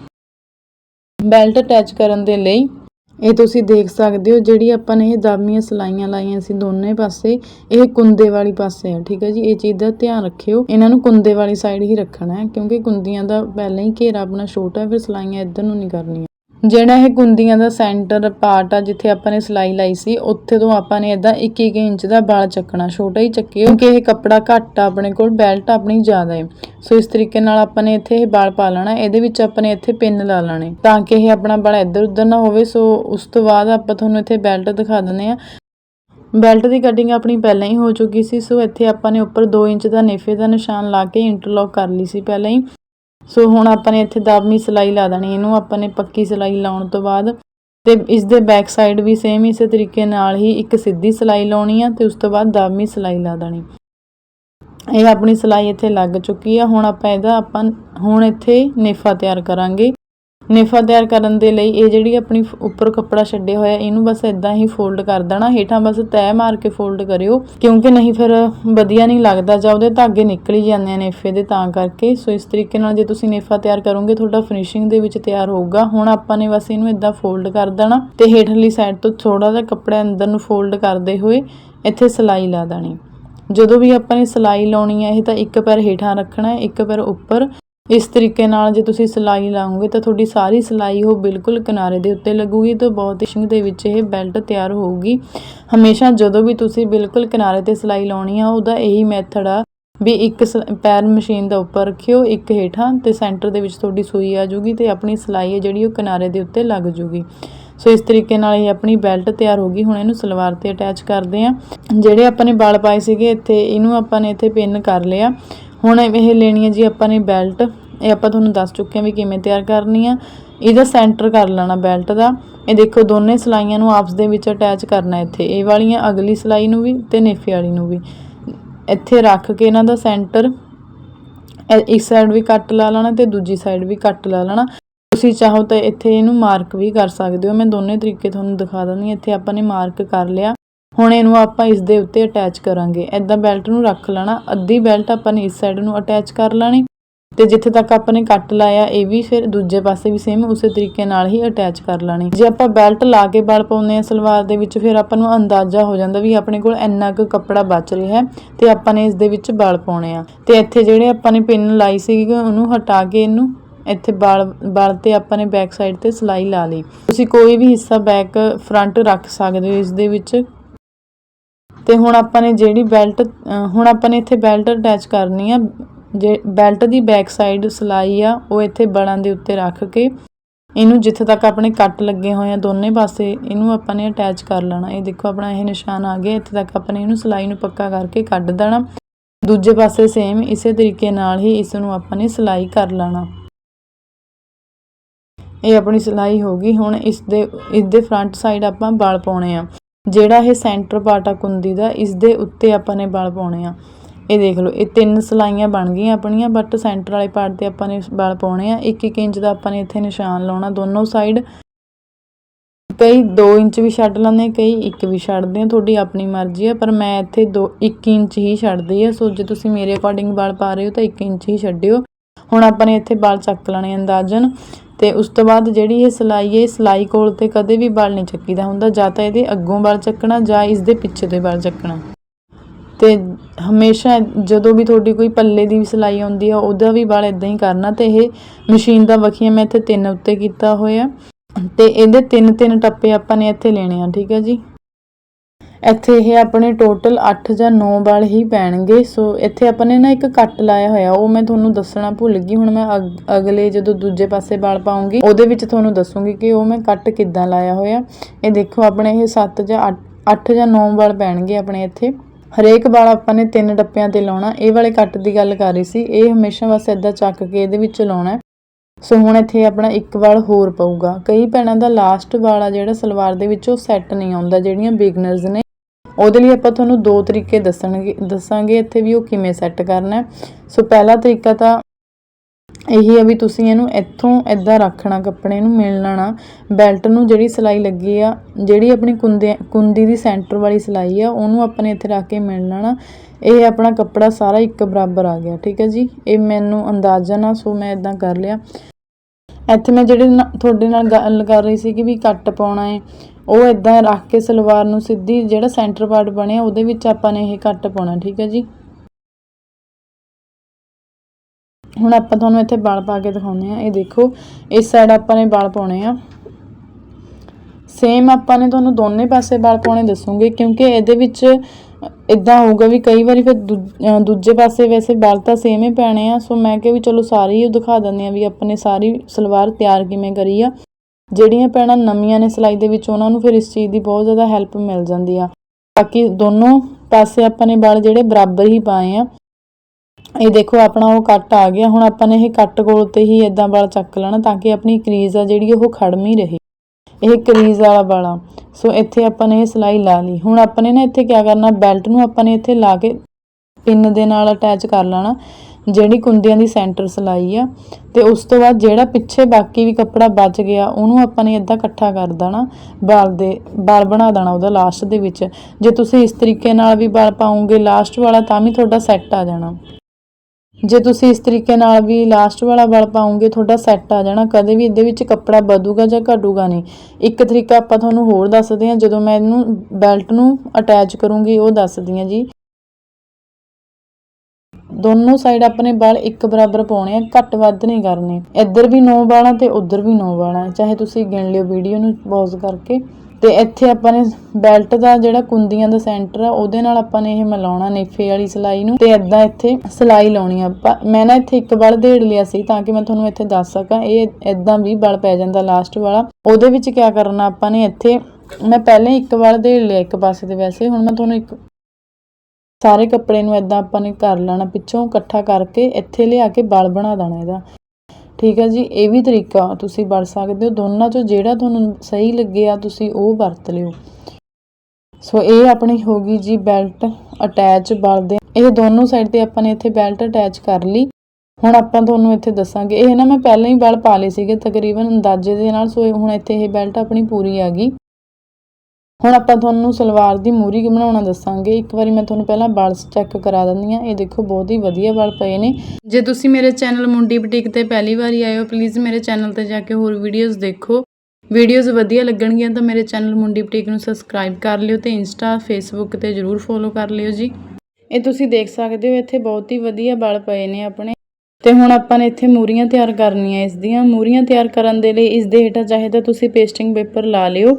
ਬੈਲਟ ਅਟੈਚ ਕਰਨ ਦੇ ਲਈ ਇਹ ਤੁਸੀਂ ਦੇਖ ਸਕਦੇ ਹੋ ਜਿਹੜੀ ਆਪਾਂ ਨੇ ਇਹ ਦਾਮੀਆਂ ਸਲਾਈਆਂ ਲਾਈਆਂ ਸੀ ਦੋਨੇ ਪਾਸੇ, ਇਹ ਕੁੰਦੇ ਵਾਲੀ ਪਾਸੇ ਆ, ਠੀਕ ਹੈ ਜੀ? ਇਹ ਚੀਜ਼ ਦਾ ਧਿਆਨ ਰੱਖਿਓ। ਇਹਨਾਂ ਨੂੰ ਕੁੰਦੇ ਵਾਲੀ ਸਾਈਡ ਹੀ ਰੱਖਣਾ ਹੈ, ਕਿਉਂਕਿ ਕੁੰਦੀਆਂ ਦਾ ਪਹਿਲਾਂ ਹੀ ਘੇਰਾ ਆਪਣਾ ਛੋਟਾ ਹੈ, ਫਿਰ ਸਲਾਈਆਂ ਇੱਧਰ ਨੂੰ ਨਹੀਂ ਕਰਨੀਆਂ। ਜਿਹੜਾ ਇਹ ਗੁੰਦੀਆਂ ਦਾ ਸੈਂਟਰ ਪਾਰਟ ਆ, ਜਿੱਥੇ ਆਪਾਂ ਨੇ ਸਲਾਈ ਲਾਈ ਸੀ, ਉੱਥੇ ਤੋਂ ਆਪਾਂ ਨੇ ਇਦਾਂ 1-1 ਇੰਚ ਦਾ ਬਾਲ ਚੱਕਣਾ, ਛੋਟਾ ਹੀ ਚੱਕਿਓ ਕਿਉਂਕਿ ਇਹ ਕੱਪੜਾ ਘੱਟ ਆ ਆਪਣੇ ਕੋਲ ਬੈਲਟ ਆਪਣੀ ਜ਼ਿਆਦਾ ਹੈ ਸੋ ਇਸ ਤਰੀਕੇ ਨਾਲ ਆਪਾਂ ਨੇ ਇੱਥੇ ਇਹ ਬਾਲ ਪਾ ਲੈਣਾ, ਇਹਦੇ ਵਿੱਚ ਆਪਾਂ ਨੇ ਇੱਥੇ ਪਿੰਨ ਲਾ ਲੈਣੇ, ਤਾਂ ਕਿ ਇਹ ਆਪਣਾ ਬਾਲ ਇੱਧਰ ਉੱਧਰ ਨਾ ਹੋਵੇ। ਸੋ ਉਸ ਤੋਂ ਬਾਅਦ ਆਪਾਂ ਤੁਹਾਨੂੰ ਇੱਥੇ ਬੈਲਟ ਦਿਖਾ ਦਿੰਦੇ ਆ ਬੈਲਟ ਦੀ ਕਟਿੰਗ ਆਪਣੀ ਪਹਿਲਾਂ ਹੀ ਹੋ ਚੁੱਕੀ ਸੀ, ਸੋ ਇੱਥੇ ਆਪਾਂ ਨੇ ਉੱਪਰ 2 ਇੰਚ ਦਾ ਨੇਫੇ ਦਾ ਨਿਸ਼ਾਨ ਲਾ ਕੇ ਇੰਟਰਲੌਕ ਕਰ ਲਈ ਸੀ ਪਹਿਲਾਂ ਹੀ। ਸੋ ਹੁਣ ਆਪਾਂ ਨੇ ਇੱਥੇ ਦਾਬਮੀ ਸਿਲਾਈ ਲਾ ਦੇਣੀ, ਇਹਨੂੰ ਆਪਾਂ ਨੇ ਪੱਕੀ ਸਿਲਾਈ ਲਾਉਣ ਤੋਂ ਬਾਅਦ ਤੇ ਇਸ ਦੇ ਬੈਕ ਸਾਈਡ ਵੀ ਸੇਮ ਇਸੇ ਤਰੀਕੇ ਨਾਲ ਹੀ ਇੱਕ ਸਿੱਧੀ ਸਿਲਾਈ ਲਾਉਣੀ ਆ ਤੇ ਉਸ ਤੋਂ ਬਾਅਦ ਦਾਬਮੀ ਸਿਲਾਈ ਲਾ ਦੇਣੀ। ਇਹ ਆਪਣੀ ਸਿਲਾਈ ਇੱਥੇ ਲੱਗ ਚੁੱਕੀ ਆ, ਹੁਣ ਆਪਾਂ ਇਹਦਾ ਆਪਾਂ, ਹੁਣ ਇੱਥੇ ਨੇਫਾ ਤਿਆਰ ਕਰਾਂਗੇ। ਨੇਫਾ ਤਿਆਰ ਕਰਨ ਦੇ ਲਈ ਇਹ ਜਿਹੜੀ ਆਪਣੀ ਫ- ਉੱਪਰ ਕੱਪੜਾ ਛੱਡਿਆ ਹੋਇਆ, ਇਹਨੂੰ ਬਸ ਇਦਾਂ ਹੀ ਫੋਲਡ ਕਰ ਦੇਣਾ। ਹੇਠਾਂ ਬਸ ਤੈਅ ਮਾਰ ਕੇ ਫੋਲਡ ਕਰਿਓ, ਕਿਉਂਕਿ ਨਹੀਂ ਫਿਰ ਵਧੀਆ ਨਹੀਂ ਲੱਗਦਾ ਜਾਂ ਉਹਦੇ ਧਾਗੇ ਨਿਕਲ ਹੀ ਜਾਂਦੇ ਆ ਨੇਫੇ ਦੇ ਤਾਂ ਕਰਕੇ। ਸੋ ਇਸ ਤਰੀਕੇ ਨਾਲ ਜੇ ਤੁਸੀਂ ਨੇਫਾ ਤਿਆਰ ਕਰੋਗੇ, ਤੁਹਾਡਾ ਫਿਨਿਸ਼ਿੰਗ ਦੇ ਵਿੱਚ ਤਿਆਰ ਹੋਊਗਾ। ਹੁਣ ਆਪਾਂ ਨੇ ਬਸ ਇਹਨੂੰ ਇਦਾਂ ਫੋਲਡ ਕਰ ਦੇਣਾ ਤੇ ਹੇਠਲੀ ਸਾਈਡ ਤੋਂ ਥੋੜਾ ਜਿਹਾ ਕੱਪੜਾ ਅੰਦਰ ਨੂੰ ਫੋਲਡ ਕਰਦੇ ਹੋਏ ਇੱਥੇ ਸਿਲਾਈ ਲਾ ਦੇਣੀ। ਜਦੋਂ ਵੀ ਆਪਾਂ ਨੇ ਸਿਲਾਈ ਲਾਉਣੀ ਹੈ ਇਹ ਤਾਂ ਇੱਕ ਪੈਰ ਹੇਠਾਂ ਰੱਖਣਾ ਹੈ ਇੱਕ ਪੈਰ ਉੱਪਰ। ਇਸ ਤਰੀਕੇ ਨਾਲ ਜੇ ਤੁਸੀਂ ਸਿਲਾਈ ਲਾਓਗੇ ਤਾਂ ਤੁਹਾਡੀ ਸਾਰੀ ਸਿਲਾਈ ਉਹ ਬਿਲਕੁਲ ਕਿਨਾਰੇ ਦੇ ਉੱਤੇ ਲੱਗੂਗੀ ਤਾਂ ਬਹੁਤ ਫਿਨਿਸ਼ਿੰਗ ਦੇ ਵਿੱਚ ਇਹ ਬੈਲਟ ਤਿਆਰ ਹੋਊਗੀ। ਹਮੇਸ਼ਾ ਜਦੋਂ ਵੀ ਤੁਸੀਂ ਬਿਲਕੁਲ ਕਿਨਾਰੇ ਤੇ ਸਿਲਾਈ ਲਾਉਣੀ ਆ, ਉਹਦਾ ਇਹੀ ਮੈਥਡ ਆ ਵੀ ਇੱਕ ਸ- ਪੈਰ ਮਸ਼ੀਨ ਦਾ ਉੱਪਰ ਰੱਖਿਓ, ਇੱਕ ਹੇਠਾਂ ਤੇ ਸੈਂਟਰ ਦੇ ਵਿੱਚ ਤੁਹਾਡੀ ਸੂਈ ਆ ਜੂਗੀ ਤੇ ਆਪਣੀ ਸਿਲਾਈ ਹੈ ਜਿਹੜੀ ਉਹ ਕਿਨਾਰੇ ਦੇ ਉੱਤੇ ਲੱਗ ਜੂਗੀ। ਸੋ ਇਸ ਤਰੀਕੇ ਨਾਲ ਇਹ ਆਪਣੀ ਬੈਲਟ ਤਿਆਰ ਹੋ ਗਈ ਹੁਣ ਇਹਨੂੰ ਸਲਵਾਰ ਤੇ ਅਟੈਚ ਕਰਦੇ ਆ। ਜਿਹੜੇ ਆਪਾਂ ਨੇ ਵਾਲ ਪਾਏ ਸੀਗੇ, ਇੱਥੇ ਇਹਨੂੰ ਆਪਾਂ ਨੇ ਇੱਥੇ ਪਿੰਨ ਕਰ ਲਿਆ। ਹੁਣ ਇਹ ਲੈਣੀ ਹੈ ਜੀ ਆਪਾਂ ਨੇ ਬੈਲਟ। ਇਹ ਆਪਾਂ ਤੁਹਾਨੂੰ ਦੱਸ ਚੁੱਕੇ ਹਾਂ ਵੀ ਕਿਵੇਂ ਤਿਆਰ ਕਰਨੀ ਆ। ਇਹਦਾ ਸੈਂਟਰ ਕਰ ਲੈਣਾ ਬੈਲਟ ਦਾ। ਇਹ ਦੇਖੋ ਦੋਨੇ ਸਲਾਈਆਂ ਨੂੰ ਆਪਸ ਦੇ ਵਿੱਚ ਅਟੈਚ ਕਰਨਾ ਇੱਥੇ। ਇਹ ਵਾਲੀਆਂ ਅਗਲੀ ਸਲਾਈ ਨੂੰ ਵੀ ਤੇ ਨੇਫੇ ਵਾਲੀ ਨੂੰ ਵੀ। ਇੱਥੇ ਰੱਖ ਕੇ ਇਹਨਾਂ ਦਾ ਸੈਂਟਰ। ਇੱਕ ਸਾਈਡ ਵੀ ਕੱਟ ਲਾ ਲੈਣਾ ਤੇ ਦੂਜੀ ਸਾਈਡ ਵੀ ਕੱਟ ਲਾ ਲੈਣਾ। ਤੁਸੀਂ ਚਾਹੋ ਤਾਂ ਇੱਥੇ ਇਹਨੂੰ ਮਾਰਕ ਵੀ ਕਰ ਸਕਦੇ ਹੋ। ਮੈਂ ਦੋਨੇ ਤਰੀਕੇ ਤੁਹਾਨੂੰ ਦਿਖਾ ਦਿੰਦੀ ਹਾਂ। ਇੱਥੇ ਆਪਾਂ ਨੇ ਮਾਰਕ ਕਰ ਲਿਆ। ਹੁਣ ਇਹਨੂੰ ਆਪਾਂ ਇਸ ਦੇ ਉੱਤੇ ਅਟੈਚ ਕਰਾਂਗੇ। ਐਦਾਂ ਬੈਲਟ ਨੂੰ ਰੱਖ ਲੈਣਾ। ਅੱਧੀ ਬੈਲਟ ਆਪਾਂ ਨੇ ਇਸ ਸਾਈਡ ਨੂੰ ਅਟੈਚ ਕਰ ਲੈਣੀ। ਤੇ ਜਿੱਥੇ ਤੱਕ ਆਪਾਂ ਨੇ ਕੱਟ ਲਾਇਆ, ਇਹ ਵੀ ਫਿਰ ਦੂਜੇ ਪਾਸੇ ਵੀ ਸੇਮ ਉਸੇ ਤਰੀਕੇ ਨਾਲ ਹੀ ਅਟੈਚ ਕਰ ਲੈਣੀ। ਜੇ ਆਪਾਂ ਬੈਲਟ ਲਾ ਕੇ ਬਲ ਪਾਉਂਦੇ ਆ ਸਲਵਾਰ ਦੇ ਵਿੱਚ, ਫਿਰ ਆਪਾਂ ਨੂੰ ਅੰਦਾਜ਼ਾ ਹੋ ਜਾਂਦਾ ਵੀ ਆਪਣੇ ਕੋਲ ਇੰਨਾ ਕੁ ਕੱਪੜਾ ਬਚ ਰਿਹਾ ਹੈ ਤੇ ਆਪਾਂ ਨੇ ਇਸ ਦੇ ਵਿੱਚ ਬਲ ਪਾਉਣੇ ਆ। ਤੇ ਇੱਥੇ ਜਿਹੜੇ ਆਪਾਂ ਨੇ ਪਿੰਨ ਲਾਈ ਸੀ ਉਹਨੂੰ ਹਟਾ ਕੇ ਇਹਨੂੰ ਇੱਥੇ ਬਾਲ, ਬਲ ਤੇ ਆਪਾਂ ਨੇ ਬੈਕ ਸਾਈਡ ਤੇ ਸਿਲਾਈ ਲਾ ਲਈ। ਤੁਸੀਂ ਕੋਈ ਵੀ ਹਿੱਸਾ ਬੈਕ ਫਰੰਟ ਰੱਖ ਸਕਦੇ ਹੋ ਇਸ ਦੇ ਵਿੱਚ। ਤੇ ਹੁਣ ਆਪਾਂ ਨੇ ਜਿਹੜੀ ਬੈਲਟ ਹੁਣ ਆਪਾਂ ਨੇ ਇੱਥੇ ਬੈਲਟ ਅਟੈਚ ਕਰਨੀ ਆ, ਜੇ ਬੈਲਟ ਦੀ ਬੈਕ ਸਾਈਡ ਸਿਲਾਈ ਆ, ਉਹ ਇੱਥੇ ਬਲਾਂ ਦੇ ਉੱਤੇ ਰੱਖ ਕੇ, ਇਹਨੂੰ ਜਿੱਥੇ ਤੱਕ ਆਪਣੇ ਕੱਟ ਲੱਗੇ ਹੋਏ ਆ ਦੋਨੇ ਪਾਸੇ, ਇਹਨੂੰ ਆਪਾਂ ਨੇ ਅਟੈਚ ਕਰ ਲੈਣਾ। ਇਹ ਦੇਖੋ ਆਪਣਾ ਇਹ ਨਿਸ਼ਾਨ ਆ ਗਿਆ, ਇੱਥੇ ਤੱਕ ਆਪਾਂ ਨੇ ਇਹਨੂੰ ਸਿਲਾਈ ਨੂੰ ਪੱਕਾ ਕਰਕੇ ਕੱਢ ਦੇਣਾ। ਦੂਜੇ ਪਾਸੇ ਸੇਮ ਇਸੇ ਤਰੀਕੇ ਨਾਲ ਹੀ ਇਸ ਨੂੰ ਆਪਾਂ ਨੇ ਸਿਲਾਈ ਕਰ ਲੈਣਾ। ਇਹ ਆਪਣੀ ਸਿਲਾਈ ਹੋ ਗਈ, ਹੁਣ ਇਸ ਦੇ ਇਸ ਦੇ ਫਰੰਟ ਸਾਈਡ ਆਪਾਂ ਵਾਲ ਪਾਉਣੇ ਆ। ਜਿਹੜਾ ਇਹ ਸੈਂਟਰ ਪਾਰਟ ਆ ਕੁੰਦੀ ਦਾ, ਇਸ ਦੇ ਉੱਤੇ ਆਪਾਂ ਨੇ ਵਾਲ ਪਾਉਣੇ ਆ। ਇਹ ਦੇਖ ਲਓ, ਇਹ ਤਿੰਨ ਸਲਾਈਆਂ ਬਣ ਗਈਆਂ ਆਪਣੀਆਂ ਬਟ ਸੈਂਟਰ ਵਾਲੇ ਪਾਰਟ ਤੇ ਆਪਾਂ ਨੇ ਵਾਲ ਪਾਉਣੇ ਆ। 1-1 ਇੰਚ ਦਾ ਆਪਾਂ ਨੇ ਇੱਥੇ ਨਿਸ਼ਾਨ ਲਾਉਣਾ ਦੋਨੋਂ ਸਾਈਡ ਕਈ 2 ਇੰਚ ਵੀ ਛੱਡ ਲੈਂਦੇ, ਕਈ 1 ਵੀ ਛੱਡਦੇ ਆ, ਤੁਹਾਡੀ ਆਪਣੀ ਮਰਜ਼ੀ ਆ, ਪਰ ਮੈਂ ਇੱਥੇ 2 1 ਇੰਚ ਹੀ ਛੱਡਦੀ ਆ। ਸੋ ਜੇ ਤੁਸੀਂ ਮੇਰੇ ਅਕੋਰਡਿੰਗ ਵਾਲ ਪਾ ਰਹੇ ਹੋ ਤਾਂ 1 ਇੰਚ ਹੀ ਛੱਡਿਓ। ਹੁਣ ਆਪਾਂ ਨੇ ਇੱਥੇ ਵਾਲ ਚੱਕ ਲੈਣੇ ਅੰਦਾਜ਼ਨ। ਤੇ ਉਸ ਤੋਂ ਬਾਅਦ ਜਿਹੜੀ ਇਹ ਸਿਲਾਈ ਹੈ ਸਿਲਾਈ ਕੋਲ ਤੇ ਕਦੇ ਵੀ ਬਲ ਨਹੀਂ ਚੱਕੀਦਾ ਹੁੰਦਾ, ਜਾਂ ਤਾਂ ਇਹਦੇ ਅੱਗੋਂ ਬਲ ਚੱਕਣਾ ਜਾਂ ਇਸ ਦੇ ਪਿੱਛੇ ਤੋਂ ਬਲ ਚੱਕਣਾ। ਤੇ ਹਮੇਸ਼ਾ ਜਦੋਂ ਵੀ ਤੁਹਾਡੀ ਕੋਈ ਪੱਲੇ ਦੀ ਵੀ ਸਿਲਾਈ ਆਉਂਦੀ ਆ, ਉਹਦਾ ਵੀ ਵਾਲ ਇਦਾਂ ਹੀ ਕਰਨਾ ਤੇ ਇਹ ਮਸ਼ੀਨ ਦਾ ਵਖੀਆ ਮੈਂ ਇੱਥੇ ਤਿੰਨ ਉੱਤੇ ਕੀਤਾ ਹੋਇਆ। ਤੇ ਇਹਦੇ ਤਿੰਨ ਤਿੰਨ ਟੱਪੇ ਆਪਾਂ ਨੇ ਇੱਥੇ ਲੈਣੇ ਆ, ਠੀਕ ਹੈ ਜੀ? ਇੱਥੇ ਇਹ ਆਪਣੇ ਟੋਟਲ 8 ਜਾਂ 9 ਵਾਲ ਹੀ ਪੈਣਗੇ। ਸੋ ਇੱਥੇ ਆਪਾਂ ਨੇ ਨਾ ਇੱਕ ਕੱਟ ਲਾਇਆ ਹੋਇਆ। ਉਹ ਮੈਂ ਤੁਹਾਨੂੰ ਦੱਸਣਾ ਭੁੱਲ ਗਈ। ਹੁਣ ਮੈਂ ਅਗਲੇ ਜਦੋਂ ਦੂਜੇ ਪਾਸੇ ਵਾਲ ਪਾਉਂਗੀ, ਉਹਦੇ ਵਿੱਚ ਤੁਹਾਨੂੰ ਦੱਸੂਗੀ ਕਿ ਉਹ ਮੈਂ ਕੱਟ ਕਿੱਦਾਂ ਲਾਇਆ ਹੋਇਆ। ਇਹ ਦੇਖੋ, ਆਪਣੇ ਇਹ 7 ਜਾਂ 8 ਜਾਂ 9 ਵਾਲ ਪੈਣਗੇ ਆਪਣੇ ਇੱਥੇ। ਹਰੇਕ ਵਾਲ ਆਪਾਂ ਨੇ ਤਿੰਨ ਟੱਪਿਆਂ ਤੇ ਲਾਉਣਾ। ਇਹ ਵਾਲੇ ਕੱਟ ਦੀ ਗੱਲ ਕਰ ਰਹੀ ਸੀ। ਇਹ ਹਮੇਸ਼ਾ ਬਸ ਇਦਾਂ ਚੱਕ ਕੇ ਇਹਦੇ ਵਿੱਚ ਲਾਉਣਾ ਸੋ ਹੁਣ ਇੱਥੇ ਆਪਣਾ ਇੱਕ ਵਾਲ ਹੋਰ ਪਊਗਾ। ਕਈ ਭੈਣਾਂ ਦਾ ਲਾਸਟ ਵਾਲ ਆ ਜਿਹੜਾ ਸਲਵਾਰ ਦੇ ਵਿੱਚ ਉਹ ਸੈੱਟ ਨਹੀਂ ਆਉਂਦਾ, ਜਿਹੜੀਆਂ ਬਿਗਨਰਸ ਨੇ। ਉਹਦੇ ਲਈ ਆਪਾਂ ਤੁਹਾਨੂੰ ਦੋ ਤਰੀਕੇ ਦੱਸਣਗੇ, ਦੱਸਾਂਗੇ ਇੱਥੇ ਵੀ ਉਹ ਕਿਵੇਂ ਸੈੱਟ ਕਰਨਾ ਸੋ ਪਹਿਲਾ ਤਰੀਕਾ ਤਾਂ ਇਹੀ ਆ ਵੀ ਤੁਸੀਂ ਇਹਨੂੰ ਇੱਥੋਂ ਇਦਾਂ ਰੱਖਣਾ, ਕੱਪੜੇ ਨੂੰ ਮਿਲਣਾ ਨਾ। ਬੈਲਟ ਨੂੰ ਜਿਹੜੀ ਸਿਲਾਈ ਲੱਗੀ ਆ, ਜਿਹੜੀ ਆਪਣੀ ਕੁੰਦੇ, ਕੁੰਦੀ ਦੀ ਸੈਂਟਰ ਵਾਲੀ ਸਿਲਾਈ ਆ, ਉਹਨੂੰ ਆਪਣੇ ਇੱਥੇ ਰੱਖ ਕੇ ਮਿਲਣਾ ਨਾ। ਇਹ ਆਪਣਾ ਕੱਪੜਾ ਸਾਰਾ ਇੱਕ ਬਰਾਬਰ ਆ ਗਿਆ, ਠੀਕ ਹੈ ਜੀ? ਇਹ ਮੈਨੂੰ ਅੰਦਾਜ਼ਾ ਨਾ, ਸੋ ਮੈਂ ਇਦਾਂ ਕਰ ਲਿਆ। ਇੱਥੇ ਮੈਂ ਜਿਹੜੇ ਨਾ- ਤੁਹਾਡੇ ਨਾਲ ਗੱਲ ਕਰ ਰਹੀ ਸੀ ਕਿ ਵੀ ਕੱਟ ਪਾਉਣਾ ਹੈ ਉਹ ਇਦਾਂ ਰੱਖ ਕੇ ਸਲਵਾਰ ਨੂੰ ਸਿੱਧੀ ਜਿਹੜਾ ਸੈਂਟਰ ਪਾਰਟ ਬਣਿਆ, ਉਹਦੇ ਵਿੱਚ ਆਪਾਂ ਨੇ ਇਹ ਕੱਟ ਪਾਉਣਾ, ਠੀਕ ਹੈ ਜੀ। ਹੁਣ ਆਪਾਂ ਤੁਹਾਨੂੰ ਇੱਥੇ ਵਾਲ ਪਾ ਕੇ ਦਿਖਾਉਂਦੇ ਆ ਇਹ ਦੇਖੋ, ਇਸ ਸਾਈਡ ਆਪਾਂ ਨੇ ਵਾਲ ਪਾਉਣੇ ਆ। ਸੇਮ ਆਪਾਂ ਨੇ ਤੁਹਾਨੂੰ ਦੋਨੇ ਪਾਸੇ ਵਾਲ ਪਾਉਣੇ ਦੱਸੂਗੇ, ਕਿਉਂਕਿ ਇਹਦੇ ਵਿੱਚ ਇਦਾਂ ਹੋਊਗਾ ਵੀ ਕਈ ਵਾਰੀ ਫਿਰ ਦੂ- ਦੂਜੇ ਪਾਸੇ ਵੈਸੇ ਵਾਲ ਤਾਂ ਸੇਮ ਹੀ ਪੈਣੇ ਆ। ਸੋ ਮੈਂ ਕਿਹਾ ਵੀ ਚਲੋ ਸਾਰੀ ਹੀ ਦਿਖਾ ਦਿੰਦੇ ਆ ਵੀ ਆਪਾਂ ਨੇ ਸਾਰੀ ਸਲਵਾਰ ਤਿਆਰ ਕਿਵੇਂ ਕਰੀ ਆ। ਜਿਹੜੀਆਂ ਭੈਣਾਂ ਨਵੀਆਂ ਨੇ ਸਿਲਾਈ ਦੇ ਵਿੱਚ, ਉਹਨਾਂ ਨੂੰ ਫਿਰ ਇਸ ਚੀਜ਼ ਦੀ ਬਹੁਤ ਜ਼ਿਆਦਾ ਹੈਲਪ ਮਿਲ ਜਾਂਦੀ ਆ। ਬਾਕੀ ਦੋਨੋਂ ਪਾਸੇ ਆਪਾਂ ਨੇ ਵਾਲ ਜਿਹੜੇ ਬਰਾਬਰ ਹੀ ਪਾਏ ਆ। ਇਹ ਦੇਖੋ, ਆਪਣਾ ਉਹ ਕੱਟ ਆ ਗਿਆ। ਹੁਣ ਆਪਾਂ ਨੇ ਇਹ ਕੱਟ ਕੋਲ ਤੇ ਹੀ ਇਦਾਂ ਵਾਲ ਚੱਕ ਲੈਣਾ ਤਾਂ ਕਿ ਆਪਣੀ ਕਰੀਜ਼ ਆ ਜਿਹੜੀ, ਉਹ ਖੜਮੀ ਰਹੇ। ਇਹ ਕਰੀਜ਼ ਵਾਲਾ ਵਾਲਾ। ਸੋ ਇੱਥੇ ਆਪਾਂ ਨੇ ਇਹ ਸਿਲਾਈ ਲਾ ਲਈ। ਹੁਣ ਆਪਾਂ ਨੇ ਨਾ ਇੱਥੇ ਕੀ ਕਰਨਾ? ਬੈਲਟ ਨੂੰ ਆਪਾਂ ਨੇ ਇੱਥੇ ਲਾ ਕੇ ਪਿੰਨ ਦੇ ਨਾਲ ਅਟੈਚ ਕਰ ਲੈਣਾ। ਜਿਹੜੀ ਕੁੰਦਿਆਂ ਦੀ ਸੈਂਟਰ ਸਿਲਾਈ ਆ, ਤੇ ਉਸ ਤੋਂ ਬਾਅਦ ਜਿਹੜਾ ਪਿੱਛੇ ਬਾਕੀ ਵੀ ਕੱਪੜਾ ਬਚ ਗਿਆ, ਉਹਨੂੰ ਆਪਾਂ ਨੇ ਇਦਾਂ ਇਕੱਠਾ ਕਰ ਦੇਣਾ, ਬਾਲ ਦੇ, ਬਾਲ ਬਣਾ ਦੇਣਾ ਉਹਦਾ ਲਾਸਟ ਦੇ ਵਿੱਚ। ਜੇ ਤੁਸੀਂ ਇਸ ਤਰੀਕੇ ਨਾਲ ਵੀ ਬਾਲ ਪਾਉਂਗੇ ਲਾਸਟ ਵਾਲਾ, ਤਾਂ ਵੀ ਤੁਹਾਡਾ ਸੈੱਟ ਆ ਜਾਣਾ। ਜੇ ਤੁਸੀਂ ਇਸ ਤਰੀਕੇ ਨਾਲ ਵੀ ਲਾਸਟ ਵਾਲਾ ਬਲ ਪਾਉਂਗੇ ਤੁਹਾਡਾ ਸੈੱਟ ਆ ਜਾਣਾ। ਕਦੇ ਵੀ ਇਹਦੇ ਵਿੱਚ ਕੱਪੜਾ ਵਧੂਗਾ ਜਾਂ ਘਟੂਗਾ ਨਹੀਂ। ਇੱਕ ਤਰੀਕਾ ਆਪਾਂ ਤੁਹਾਨੂੰ ਹੋਰ ਦੱਸਦੇ ਹਾਂ, ਜਦੋਂ ਮੈਂ ਇਹਨੂੰ ਬੈਲਟ ਨੂੰ ਅਟੈਚ ਕਰੂੰਗੀ, ਉਹ ਦੱਸਦੀ ਹਾਂ ਜੀ। ਦੋਨੋਂ ਸਾਈਡ ਆਪਣੇ ਵਾਲ ਇੱਕ ਬਰਾਬਰ ਪਾਉਣੇ ਆ, ਘੱਟ ਵੱਧ ਨਹੀਂ ਕਰਨੇ। ਇੱਧਰ ਵੀ 9 ਵਾਲਾਂ ਤੇ ਉੱਧਰ ਵੀ 9 ਵਾਲਾਂ ਚਾਹੇ ਤੁਸੀਂ ਗਿਣ ਲਿਓ ਵੀਡੀਓ ਨੂੰ ਪੌਜ਼ ਕਰਕੇ। ਤੇ ਇੱਥੇ ਆਪਾਂ ਨੇ ਬੈਲਟ ਦਾ ਜਿਹੜਾ ਕੁੰਦੀਆਂ ਦਾ ਸੈਂਟਰ ਆ, ਉਹਦੇ ਨਾਲ ਆਪਾਂ ਨੇ ਇਹ ਮਿਲਾਉਣਾ ਨੇਫੇ ਵਾਲੀ ਸਿਲਾਈ ਨੂੰ। ਤੇ ਐਦਾਂ ਇੱਥੇ ਸਿਲਾਈ ਲਾਉਣੀ ਆ। ਮੈਂ ਨਾ ਇੱਥੇ ਇੱਕ ਵਾਲ ਦੇੜ ਲਿਆ ਸੀ ਤਾਂ ਕਿ ਮੈਂ ਤੁਹਾਨੂੰ ਇੱਥੇ ਦੱਸ ਸਕਾਂ। ਇਹ ਐਦਾਂ ਵੀ ਬਲ ਪੈ ਜਾਂਦਾ ਲਾਸਟ ਵਾਲਾ। ਉਹਦੇ ਵਿੱਚ ਕੀ ਕਰਨਾ ਆਪਾਂ ਨੇ ਇੱਥੇ ਮੈਂ ਪਹਿਲਾਂ ਇੱਕ ਵਾਲ ਢੇੜ ਲਿਆ ਇੱਕ ਪਾਸੇ ਤੇ ਵੈਸੇ। ਹੁਣ ਮੈਂ ਤੁਹਾਨੂੰ ਇੱਕ ਸਾਰੇ ਕੱਪੜੇ ਨੂੰ ਐਦਾਂ ਆਪਾਂ ਨੇ ਕਰ ਲੈਣਾ, ਪਿੱਛੋਂ ਇਕੱਠਾ ਕਰਕੇ ਇੱਥੇ ਲਿਆ ਕੇ ਵਾਲ ਬਣਾ ਦੇਣਾ ਇਹਦਾ। ਠੀਕ ਹੈ ਜੀ, ਇਹ ਵੀ ਤਰੀਕਾ ਤੁਸੀਂ ਵਰਤ ਸਕਦੇ ਹੋ। ਦੋਨਾਂ ਚੋਂ ਜਿਹੜਾ ਤੁਹਾਨੂੰ ਸਹੀ ਲੱਗੇ ਆ, ਤੁਸੀਂ ਉਹ ਵਰਤ ਲਿਓ। ਸੋ ਇਹ ਆਪਣੀ ਹੋ ਗਈ ਜੀ ਬੈਲਟ ਅਟੈਚ ਵਾਲ ਦੇ। ਇਹ ਦੋਨੋਂ ਸਾਈਡ ਤੇ ਆਪਾਂ ਨੇ ਇੱਥੇ ਬੈਲਟ ਅਟੈਚ ਕਰ ਲਈ। ਹੁਣ ਆਪਾਂ ਤੁਹਾਨੂੰ ਇੱਥੇ ਦੱਸਾਂਗੇ। ਇਹ ਨਾ ਮੈਂ ਪਹਿਲਾਂ ਹੀ ਬਲ ਪਾ ਲਏ ਸੀਗੇ, ਤਕਰੀਬਨ ਅੰਦਾਜ਼ੇ ਦੇ ਨਾਲ। ਸੋ ਹੁਣ ਇੱਥੇ ਇਹ ਬੈਲਟ ਆਪਣੀ ਪੂਰੀ ਆ ਗਈ। ਹੁਣ ਆਪਾਂ ਤੁਹਾਨੂੰ ਸਲਵਾਰ ਦੀ ਮੂਰੀ ਬਣਾਉਣਾ ਦੱਸਾਂਗੇ। ਇੱਕ ਵਾਰੀ ਮੈਂ ਤੁਹਾਨੂੰ ਪਹਿਲਾਂ ਵਾਲ ਚੈੱਕ ਕਰਾ ਦਿੰਦੀ ਆ ਇਹ ਦੇਖੋ ਬਹੁਤ ਹੀ ਵਧੀਆ ਵਾਲ ਪਏ ਨੇ। ਜੇ ਤੁਸੀਂ ਮੇਰੇ ਚੈਨਲ ਮੁੰਡੀ ਬੁਟੀਕ ਤੇ ਪਹਿਲੀ ਵਾਰੀ ਆਏ ਹੋ ਪਲੀਜ਼ ਮੇਰੇ ਚੈਨਲ ਤੇ ਜਾ ਕੇ ਹੋਰ ਵੀਡੀਓਜ਼ ਦੇਖੋ। ਵੀਡੀਓਜ਼ ਵਧੀਆ ਲੱਗਣਗੀਆਂ ਤਾਂ ਮੇਰੇ ਚੈਨਲ ਮੁੰਡੀ ਬੁਟੀਕ ਨੂੰ ਸਬਸਕ੍ਰਾਈਬ ਕਰ ਲਿਓ ਤੇ ਇੰਸਟਾ ਫੇਸਬੁੱਕ ਤੇ ਜਰੂਰ ਫੋਲੋ ਕਰ ਲਿਓ ਜੀ। ਇਹ ਤੁਸੀਂ ਦੇਖ ਸਕਦੇ ਹੋ, ਇੱਥੇ ਬਹੁਤ ਹੀ ਵਧੀਆ ਵਾਲ ਪਏ ਨੇ ਆਪਣੇ। ਤੇ ਹੁਣ ਆਪਾਂ ਨੇ ਇੱਥੇ ਮੂਰੀਆਂ ਤਿਆਰ ਕਰਨੀਆਂ ਇਸ ਦੀਆਂ। ਮੂਰੀਆਂ ਤਿਆਰ ਕਰਨ ਦੇ ਲਈ ਇਸ ਦੇ ਹੇਠਾਂ ਚਾਹੇ ਤਾਂ ਤੁਸੀਂ ਪੇਸਟਿੰਗ ਪੇਪਰ ਲਾ ਲਿਓ।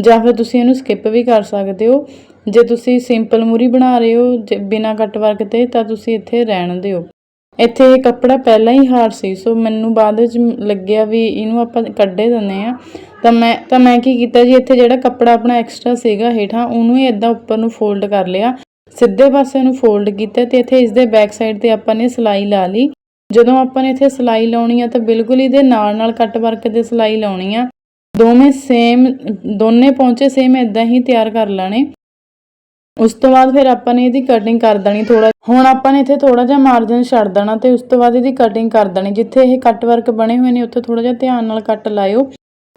ਜਾਂ ਫਿਰ ਤੁਸੀਂ ਇਹਨੂੰ ਸਕਿਪ ਵੀ ਕਰ ਸਕਦੇ ਹੋ। ਜੇ ਤੁਸੀਂ ਸਿੰਪਲ ਮੂਰੀ ਬਣਾ ਰਹੇ ਹੋ, ਜੇ ਬਿਨਾਂ ਕੱਟ ਵਰਕ ਤੇ ਤਾਂ ਤੁਸੀਂ ਇੱਥੇ ਰਹਿਣ ਦਿਓ। ਇੱਥੇ ਇਹ ਕੱਪੜਾ ਪਹਿਲਾਂ ਹੀ ਹਾਰ ਸੀ, ਸੋ ਮੈਨੂੰ ਬਾਅਦ ਵਿੱਚ ਲੱਗਿਆ ਵੀ ਇਹਨੂੰ ਆਪਾਂ ਕੱਢੇ ਦਿੰਦੇ ਆ ਤਾਂ ਮੈਂ ਤਾਂ ਮੈਂ ਕੀ ਕੀਤਾ ਜੀ, ਇੱਥੇ ਜਿਹੜਾ ਕੱਪੜਾ ਆਪਣਾ ਐਕਸਟਰਾ ਸੀਗਾ ਹੇਠਾਂ, ਉਹਨੂੰ ਹੀ ਇਦਾਂ ਉੱਪਰ ਨੂੰ ਫੋਲਡ ਕਰ ਲਿਆ। ਸਿੱਧੇ ਪਾਸੇ ਨੂੰ ਫੋਲਡ ਕੀਤਾ ਤੇ ਇੱਥੇ ਇਸ ਦੇ ਬੈਕ ਸਾਈਡ ਤੇ ਆਪਾਂ ਨੇ ਸਿਲਾਈ ਲਾ ਲਈ। ਜਦੋਂ ਆਪਾਂ ਨੇ ਇੱਥੇ ਸਿਲਾਈ ਲਾਉਣੀ ਆ, ਤਾਂ ਬਿਲਕੁਲ ਇਹਦੇ ਨਾਲ ਨਾਲ ਕੱਟ ਵਰਕ ਤੇ ਸਿਲਾਈ ਲਾਉਣੀ ਆ। ਦੋਵੇਂ ਸੇਮ ਦੋਨੇ ਪਹੁੰਚੇ ਸੇਮ ਇਦਾਂ ਹੀ ਤਿਆਰ ਕਰ ਲੈਣੇ। ਉਸ ਤੋਂ ਬਾਅਦ ਫਿਰ ਆਪਾਂ ਨੇ ਇਹਦੀ ਕਟਿੰਗ ਕਰ ਦੇਣੀ ਥੋੜਾ ਹੁਣ ਆਪਾਂ ਨੇ ਇੱਥੇ ਥੋੜਾ ਜਿਹਾ ਮਾਰਜਨ ਛੱਡ ਦੇਣਾ ਤੇ ਉਸ ਤੋਂ ਬਾਅਦ ਇਹਦੀ ਕਟਿੰਗ ਕਰ ਦੇਣੀ। ਜਿੱਥੇ ਇਹ ਕੱਟ ਵਰਕ ਬਣੇ ਹੋਏ ਨੇ, ਉੱਥੇ ਥੋੜਾ ਜਿਹਾ ਧਿਆਨ ਨਾਲ ਕੱਟ ਲਾਇਓ।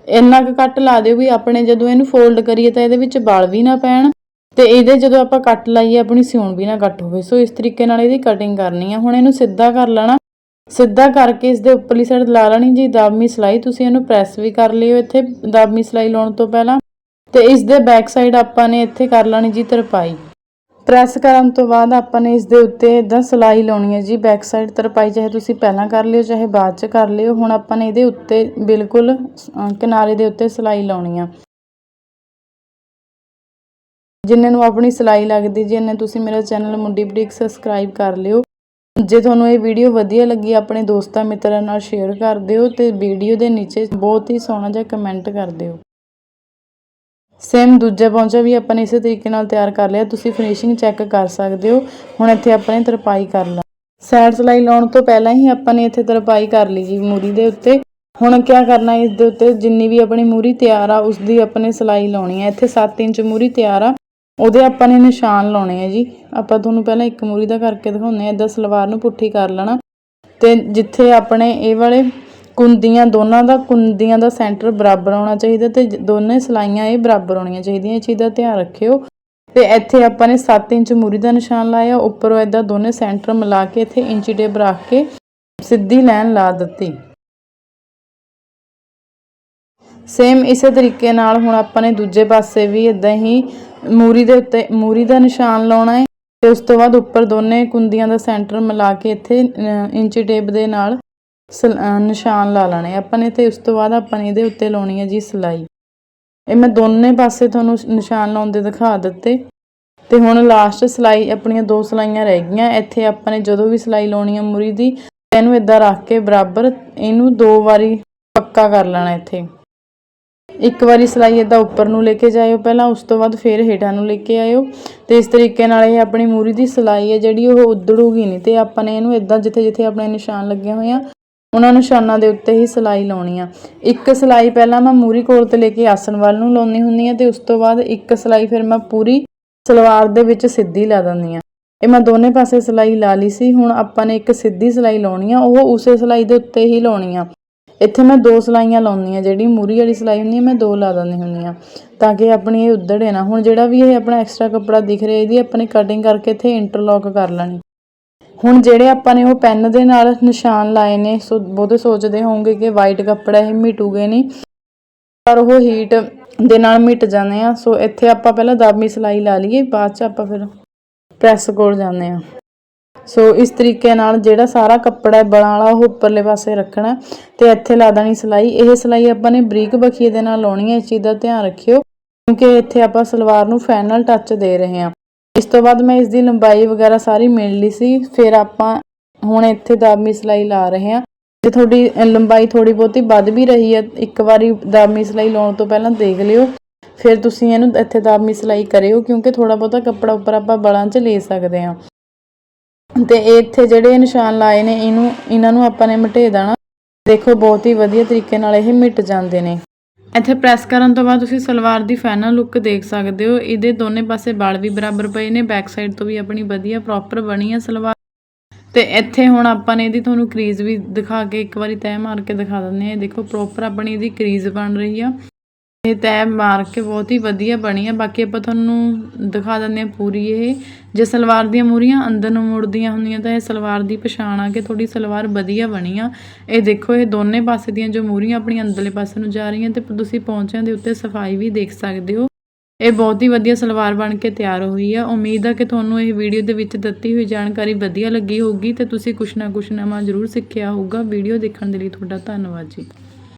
ਇੰਨਾ ਕੁ ਕੱਟ ਲਾ ਦਿਓ ਵੀ ਆਪਣੇ ਜਦੋਂ ਇਹਨੂੰ ਫੋਲਡ ਕਰੀਏ ਤਾਂ ਇਹਦੇ ਵਿੱਚ ਵਾਲ ਵੀ ਨਾ ਪੈਣ ਤੇ ਇਹਦੇ ਜਦੋਂ ਆਪਾਂ ਕੱਟ ਲਾਈਏ, ਆਪਣੀ ਸਿਉਣ ਵੀ ਨਾ ਕੱਟ ਹੋਵੇ। ਸੋ ਇਸ ਤਰੀਕੇ ਨਾਲ ਇਹਦੀ ਕਟਿੰਗ ਕਰਨੀ ਆ। ਹੁਣ ਇਹਨੂੰ ਸਿੱਧਾ ਕਰ ਲੈਣਾ। ਸਿੱਧਾ ਕਰਕੇ ਇਸ ਦੇ ਉੱਪਰਲੀ ਸਾਈਡ ਲਾ ਲੈਣੀ ਜੀ ਦਾਬਮੀ ਸਿਲਾਈ। ਤੁਸੀਂ ਇਹਨੂੰ ਪ੍ਰੈਸ ਵੀ ਕਰ ਲਿਓ ਇੱਥੇ ਦਾਬਮੀ ਸਿਲਾਈ ਲਾਉਣ ਤੋਂ ਪਹਿਲਾਂ। ਤੇ ਇਸ ਦੇ ਬੈਕ ਸਾਈਡ ਆਪਾਂ ਨੇ ਇੱਥੇ ਕਰ ਲੈਣੀ ਜੀ ਤਰਪਾਈ। ਪ੍ਰੈਸ ਕਰਨ ਤੋਂ ਬਾਅਦ ਆਪਾਂ ਨੇ ਇਸ ਦੇ ਉੱਤੇ ਇਦਾਂ ਸਲਾਈ ਲਾਉਣੀ ਹੈ ਜੀ ਬੈਕ ਸਾਈਡ ਤਰਪਾਈ, ਚਾਹੇ ਤੁਸੀਂ ਪਹਿਲਾਂ ਕਰ ਲਿਓ, ਚਾਹੇ ਬਾਅਦ ਚ ਕਰ ਲਿਓ। ਹੁਣ ਆਪਾਂ ਨੇ ਇਹਦੇ ਉੱਤੇ ਬਿਲਕੁਲ ਕਿਨਾਰੇ ਦੇ ਉੱਤੇ ਸਲਾਈ ਲਾਉਣੀ ਆ। ਜਿੰਨੇ ਨੂੰ ਆਪਣੀ ਸਲਾਈ ਲੱਗਦੀ ਜੀ, ਇੰਨੇ ਤੁਸੀਂ ਮੇਰਾ ਚੈਨਲ ਮੁੰਡੀ ਬੁਟੀਕ ਸਬਸਕ੍ਰਾਈਬ ਕਰ ਲਿਓ। ਜੇ ਤੁਹਾਨੂੰ ਇਹ ਵੀਡੀਓ ਵਧੀਆ ਲੱਗੀ, ਆਪਣੇ ਦੋਸਤਾਂ ਮਿੱਤਰਾਂ ਨਾਲ ਸ਼ੇਅਰ ਕਰ ਦਿਓ ਤੇ ਵੀਡੀਓ ਦੇ ਨੀਚੇ ਬਹੁਤ ਹੀ ਸੋਹਣਾ ਜਿਹਾ ਕਮੈਂਟ ਕਰ ਦਿਓ। ਸੇਮ ਦੂਜਾ ਪੌਂਚਾ ਵੀ ਆਪਾਂ ਨੇ ਇਸੇ ਤਰੀਕੇ ਨਾਲ ਤਿਆਰ ਕਰ ਲਿਆ। ਤੁਸੀਂ ਫਿਨਿਸ਼ਿੰਗ ਚੈੱਕ ਕਰ ਸਕਦੇ ਹੋ। ਹੁਣ ਇੱਥੇ ਆਪਾਂ ਨੇ ਤਰਪਾਈ ਕਰ ਲਾ ਸਾਈਡ ਸਲਾਈ ਲਾਉਣ ਤੋਂ ਪਹਿਲਾਂ ਹੀ ਆਪਾਂ ਨੇ ਇੱਥੇ ਤਰਪਾਈ ਕਰ ਲਈ ਜੀ ਮੂਰੀ ਦੇ ਉੱਤੇ। ਹੁਣ ਕੀ ਕਰਨਾ ਇਸ ਦੇ ਉੱਤੇ? ਜਿੰਨੀ ਵੀ ਆਪਣੀ ਮੂਰੀ ਤਿਆਰ ਆ ਉਸ ਦੀ ਆਪਣੇ ਸਲਾਈ ਲਾਉਣੀ ਹੈ ਇੱਥੇ 7 ਇੰਚ ਮੂਰੀ ਤਿਆਰ ਆ। ਉਹਦੇ ਆਪਾਂ ਨੇ ਨਿਸ਼ਾਨ ਲਾਉਣੇ ਆ ਜੀ। ਆਪਾਂ ਤੁਹਾਨੂੰ ਪਹਿਲਾਂ ਇੱਕ ਮੂਰੀ ਦਾ ਕਰਕੇ ਦਿਖਾਉਂਦੇ ਆ। ਇਦਾਂ ਸਲਵਾਰ ਨੂੰ ਪੁੱਠੀ ਕਰ ਲੈਣਾ। ਤੇ ਜਿੱਥੇ ਆਪਣੇ ਇਹ ਵਾਲੇ ਕੁੰਦੀਆਂ, ਦੋਨਾਂ ਦਾ ਕੁੰਦੀਆਂ ਦਾ ਸੈਂਟਰ ਬਰਾਬਰ ਹੋਣਾ ਚਾਹੀਦਾ ਤੇ ਦੋਨੇ ਸਲਾਈਆਂ ਇਹ ਬਰਾਬਰ ਹੋਣੀਆਂ ਚਾਹੀਦੀਆਂ। ਇਹ ਚੀਜ਼ ਦਾ ਧਿਆਨ ਰੱਖਿਓ। ਤੇ ਇੱਥੇ ਆਪਾਂ ਨੇ 7 ਇੰਚ ਮੂਰੀ ਦਾ ਨਿਸ਼ਾਨ ਲਾਇਆ। ਉੱਪਰੋਂ ਇਦਾਂ ਦੋਨੇ ਸੈਂਟਰ ਮਿਲਾ ਕੇ ਇੱਥੇ ਇੰਚੀ ਟੇਪ ਰੱਖ ਕੇ ਸਿੱਧੀ ਲਾਈਨ ਲਾ ਦਿੱਤੀ। ਸੇਮ ਇਸੇ ਤਰੀਕੇ ਨਾਲ ਹੁਣ ਆਪਾਂ ਨੇ ਦੂਜੇ ਪਾਸੇ ਵੀ ਇਦਾਂ ਹੀ ਮੂਰੀ ਦੇ ਉੱਤੇ ਮੂਰੀ ਦਾ ਨਿਸ਼ਾਨ ਲਾਉਣਾ ਹੈ ਤੇ ਉਸ ਤੋਂ ਬਾਅਦ ਉੱਪਰ ਦੋਨੇ ਕੁੰਦੀਆਂ ਦਾ ਸੈਂਟਰ ਮਿਲਾ ਕੇ ਇੱਥੇ ਅਹ, ਇੰਚੀ ਟੇਪ ਦੇ ਨਾਲ ਸਲ- ਨਿਸ਼ਾਨ ਲਾ ਲੈਣੇ ਆਪਾਂ ਨੇ ਤੇ ਉਸ ਤੋਂ ਬਾਅਦ ਆਪਾਂ ਨੇ ਇਹਦੇ ਉੱਤੇ ਲਾਉਣੀ ਹੈ ਜੀ ਸਲਾਈ। ਇਹ ਮੈਂ ਦੋਨੇ ਪਾਸੇ ਤੁਹਾਨੂੰ ਨਿਸ਼ਾਨ ਲਾਉਂਦੇ ਦਿਖਾ ਦਿੱਤੇ। ਤੇ ਹੁਣ ਲਾਸਟ ਸਲਾਈ ਆਪਣੀਆਂ ਦੋ ਸਲਾਈਆਂ ਰਹਿ ਗਈਆਂ। ਇੱਥੇ ਆਪਾਂ ਨੇ ਜਦੋਂ ਵੀ ਸਲਾਈ ਲਾਉਣੀ ਹੈ ਮੂਰੀ ਦੀ ਇਹਨੂੰ ਇਦਾਂ ਰੱਖ ਕੇ ਬਰਾਬਰ ਇਹਨੂੰ ਦੋ ਵਾਰੀ ਪੱਕਾ ਕਰ ਲੈਣਾ ਇੱਥੇ। ਇੱਕ ਵਾਰੀ ਸਲਾਈ ਇਦਾਂ ਉੱਪਰ ਨੂੰ ਲੈ ਕੇ ਜਾਇਓ ਪਹਿਲਾਂ, ਉਸ ਤੋਂ ਬਾਅਦ ਫੇਰ ਹੇਠਾਂ ਨੂੰ ਲੈ ਕੇ ਆਇਓ। ਤੇ ਇਸ ਤਰੀਕੇ ਨਾਲ ਇਹ ਆਪਣੀ ਮੂਰੀ ਦੀ ਸਲਾਈ ਹੈ ਜਿਹੜੀ ਉਹ ਉਧੜੂਗੀ ਨਹੀਂ ਤੇ ਆਪਾਂ ਨੇ ਇਹਨੂੰ ਇਦਾਂ ਜਿੱਥੇ ਜਿੱਥੇ ਆਪਣੇ ਨਿਸ਼ਾਨ ਲੱਗੇ ਹੋਏ ਆ, ਉਹਨਾਂ ਨਿਸ਼ਾਨਾਂ ਦੇ ਉੱਤੇ ਹੀ ਸਲਾਈ ਲਾਉਣੀ ਆ। ਇੱਕ ਸਲਾਈ ਪਹਿਲਾਂ ਮੈਂ ਮੂਰੀ ਕੋਲ ਤੇ ਲੈ ਕੇ ਆਸਣ ਵੱਲ ਨੂੰ ਲਾਉਣੀ ਹੁੰਦੀ ਆ ਤੇ ਉਸ ਤੋਂ ਬਾਅਦ ਇੱਕ ਸਲਾਈ ਫਿਰ ਮੈਂ ਪੂਰੀ ਸਲਵਾਰ ਦੇ ਵਿੱਚ ਸਿੱਧੀ ਲਾ ਦਿੰਦੀ ਆ ਇਹ ਮੈਂ ਦੋਨੇ ਪਾਸੇ ਸਲਾਈ ਲਾ ਲਈ ਸੀ, ਹੁਣ ਆਪਾਂ ਨੇ ਇੱਕ ਸਿੱਧੀ ਸਲਾਈ ਲਾਉਣੀ ਆ, ਉਹ ਉਸੇ ਸਲਾਈ ਦੇ ਉੱਤੇ ਹੀ ਲਾਉਣੀ ਆ। ਇੱਥੇ ਮੈਂ ਦੋ ਸਲਾਈਆਂ ਲਾਉਣੀ ਆ ਜਿਹੜੀ ਮੂਰੀ ਵਾਲੀ ਸਲਾਈ ਹੁੰਦੀ ਹੈ, ਮੈਂ ਦੋ ਲਾ ਦਿੰਦੀ ਹੁੰਦੀ ਆ ਤਾਂ ਕਿ ਆਪਣੀ ਇਹ ਉਧੜੇ ਨਾ। ਹੁਣ ਜਿਹੜਾ ਵੀ ਇਹ ਆਪਣਾ ਐਕਸਟਰਾ ਕੱਪੜਾ ਦਿਖ ਰਿਹਾ, ਇਹਦੀ ਆਪਣੀ ਕਟਿੰਗ ਕਰਕੇ ਇੱਥੇ ਇੰਟਰਲੌਕ ਕਰ ਲੈਣੀ। ਹੁਣ ਜਿਹੜੇ ਆਪਾਂ ਨੇ ਉਹ ਪੈਨ ਦੇ ਨਾਲ ਨਿਸ਼ਾਨ ਲਾਏ ਨੇ, ਸੋ ਬਹੁਤੇ ਸੋਚਦੇ ਹੋਵੋਗੇ ਕਿ ਵਾਈਟ ਕੱਪੜਾ ਇਹ ਮਿਟੂਗੇ ਨਹੀਂ, ਪਰ ਉਹ ਹੀਟ ਦੇ ਨਾਲ ਮਿਟ ਜਾਂਦੇ ਆ। ਸੋ ਇੱਥੇ ਆਪਾਂ ਪਹਿਲਾਂ ਦਾਬੀ ਸਲਾਈ ਲਾ ਲਈਏ, ਬਾਅਦ ਚ ਆਪਾਂ ਫਿਰ ਪ੍ਰੈਸ ਕੋਲ ਜਾਂਦੇ ਆ। ਸੋ ਇਸ ਤਰੀਕੇ ਨਾਲ ਜਿਹੜਾ ਸਾਰਾ ਕੱਪੜਾ ਹੈ, ਬਲਾਂ ਵਾਲਾ, ਉਹ ਉੱਪਰਲੇ ਪਾਸੇ ਰੱਖਣਾ ਤੇ ਇੱਥੇ ਲਾ ਦੇਣੀ ਸਲਾਈ। ਇਹ ਸਲਾਈ ਆਪਾਂ ਨੇ ਬਰੀਕ ਬਖੀਏ ਦੇ ਨਾਲ ਲਾਉਣੀ ਹੈ, ਇਸ ਚੀਜ਼ ਦਾ ਧਿਆਨ ਰੱਖਿਓ ਕਿਉਂਕਿ ਇੱਥੇ ਆਪਾਂ ਸਲਵਾਰ ਨੂੰ ਫਾਈਨਲ ਟੱਚ ਦੇ ਰਹੇ ਹਾਂ। ਇਸ ਤੋਂ ਬਾਅਦ ਮੈਂ ਇਸ ਦੀ ਲੰਬਾਈ ਵਗੈਰਾ ਸਾਰੀ ਮਿਲ ਲਈ ਸੀ। ਫਿਰ ਆਪਾਂ ਹੁਣ ਇੱਥੇ ਦਾਬੀ ਸਲਾਈ ਲਾ ਰਹੇ ਹਾਂ। ਜੇ ਤੁਹਾਡੀ ਲੰਬਾਈ ਥੋੜੀ ਬਹੁਤੀ ਵੱਧ ਵੀ ਰਹੀ ਹੈ, ਇੱਕ ਵਾਰੀ ਦਾਬੀ ਸਲਾਈ ਲਾਉਣ ਤੋਂ ਪਹਿਲਾਂ ਦੇਖ ਲਿਓ। ਫਿਰ ਤੁਸੀਂ ਇਹਨੂੰ ਇੱਥੇ ਦਾਬੀ ਸਲਾਈ ਕਰਿਓ ਕਿਉਂਕਿ ਥੋੜਾ ਬਹੁਤਾ ਕੱਪੜਾ ਉੱਪਰ ਆਪਾਂ ਬਲਾਂ 'ਚ ਲੈ ਸਕਦੇ ਹਾਂ। ਤੇ ਇਹ ਇੱਥੇ ਜਿਹੜੇ ਨਿਸ਼ਾਨ ਲਾਏ ਨੇ, ਇਹਨੂੰ, ਇਹਨਾਂ ਨੂੰ ਆਪਾਂ ਨੇ ਮਿਟੇ ਦੇਣਾ। ਦੇਖੋ, ਬਹੁਤ ਹੀ ਵਧੀਆ ਤਰੀਕੇ ਨਾਲ ਇਹ ਮਿਟ ਜਾਂਦੇ ਨੇ। ਇੱਥੇ ਪ੍ਰੈਸ ਕਰਨ ਤੋਂ ਬਾਅਦ ਤੁਸੀਂ ਸਲਵਾਰ ਦੀ ਫਾਈਨਲ ਲੁੱਕ ਦੇਖ ਸਕਦੇ ਹੋ। ਇਹਦੇ ਦੋਨੇ ਪਾਸੇ ਵਾਲ ਵੀ ਬਰਾਬਰ ਪਏ ਨੇ ਬੈਕ ਸਾਈਡ ਤੋਂ ਵੀ ਆਪਣੀ ਵਧੀਆ ਪ੍ਰੋਪਰ ਬਣੀ ਆ ਸਲਵਾਰ। ਤੇ ਇੱਥੇ ਹੁਣ ਆਪਾਂ ਨੇ ਇਹਦੀ ਤੁਹਾਨੂੰ ਕਰੀਜ਼ ਵੀ ਦਿਖਾ ਕੇ ਇੱਕ ਵਾਰੀ ਤੈਅ ਮਾਰ ਕੇ ਦਿਖਾ ਦਿੰਦੇ ਆ ਦੇਖੋ ਪ੍ਰੋਪਰ ਆਪਣੀ ਇਹਦੀ ਕਰੀਜ਼ ਬਣ ਰਹੀ ਆ। ਇਹ ਤੈਅ ਮਾਰ ਕੇ ਬਹੁਤ ਹੀ ਵਧੀਆ ਬਣੀ ਆ। ਬਾਕੀ ਆਪਾਂ ਤੁਹਾਨੂੰ ਦਿਖਾ ਦਿੰਦੇ ਆ ਪੂਰੀ ਇਹ। ਜੇ ਸਲਵਾਰ ਦੀਆਂ ਮੂਰੀਆਂ ਅੰਦਰ ਨੂੰ ਮੁੜਦੀਆਂ ਹੁੰਦੀਆਂ ਤਾਂ ਇਹ ਸਲਵਾਰ ਦੀ ਪਛਾਣ ਆ ਕਿ ਥੋੜੀ ਸਲਵਾਰ ਵਧੀਆ ਬਣੀ ਆ। ਇਹ ਦੇਖੋ, ਇਹ ਦੋਨੇ ਪਾਸੇ ਦੀਆਂ ਜੋ ਮੂਰੀਆਂ ਆਪਣੀ ਅੰਦਰਲੇ ਪਾਸੇ ਨੂੰ ਜਾ ਰਹੀਆਂ ਤੇ ਤੁਸੀਂ ਪੌਂਚਿਆਂ ਦੇ ਉੱਤੇ ਸਫ਼ਾਈ ਵੀ ਦੇਖ ਸਕਦੇ ਹੋ। ਇਹ ਬਹੁਤ ਹੀ ਵਧੀਆ ਸਲਵਾਰ ਬਣ ਕੇ ਤਿਆਰ ਹੋਈ ਆ। ਉਮੀਦ ਆ ਕਿ ਤੁਹਾਨੂੰ ਇਹ ਵੀਡੀਓ ਦੇ ਵਿੱਚ ਦਿੱਤੀ ਹੋਈ ਜਾਣਕਾਰੀ ਵਧੀਆ ਲੱਗੀ ਹੋਊਗੀ ਤੇ ਤੁਸੀਂ ਕੁਛ ਨਾ ਕੁਛ ਨਵਾਂ ਜ਼ਰੂਰ ਸਿੱਖਿਆ ਹੋਊਗਾ। ਵੀਡੀਓ ਦੇਖਣ ਦੇ ਲਈ ਤੁਹਾਡਾ ਧੰਨਵਾਦ ਜੀ।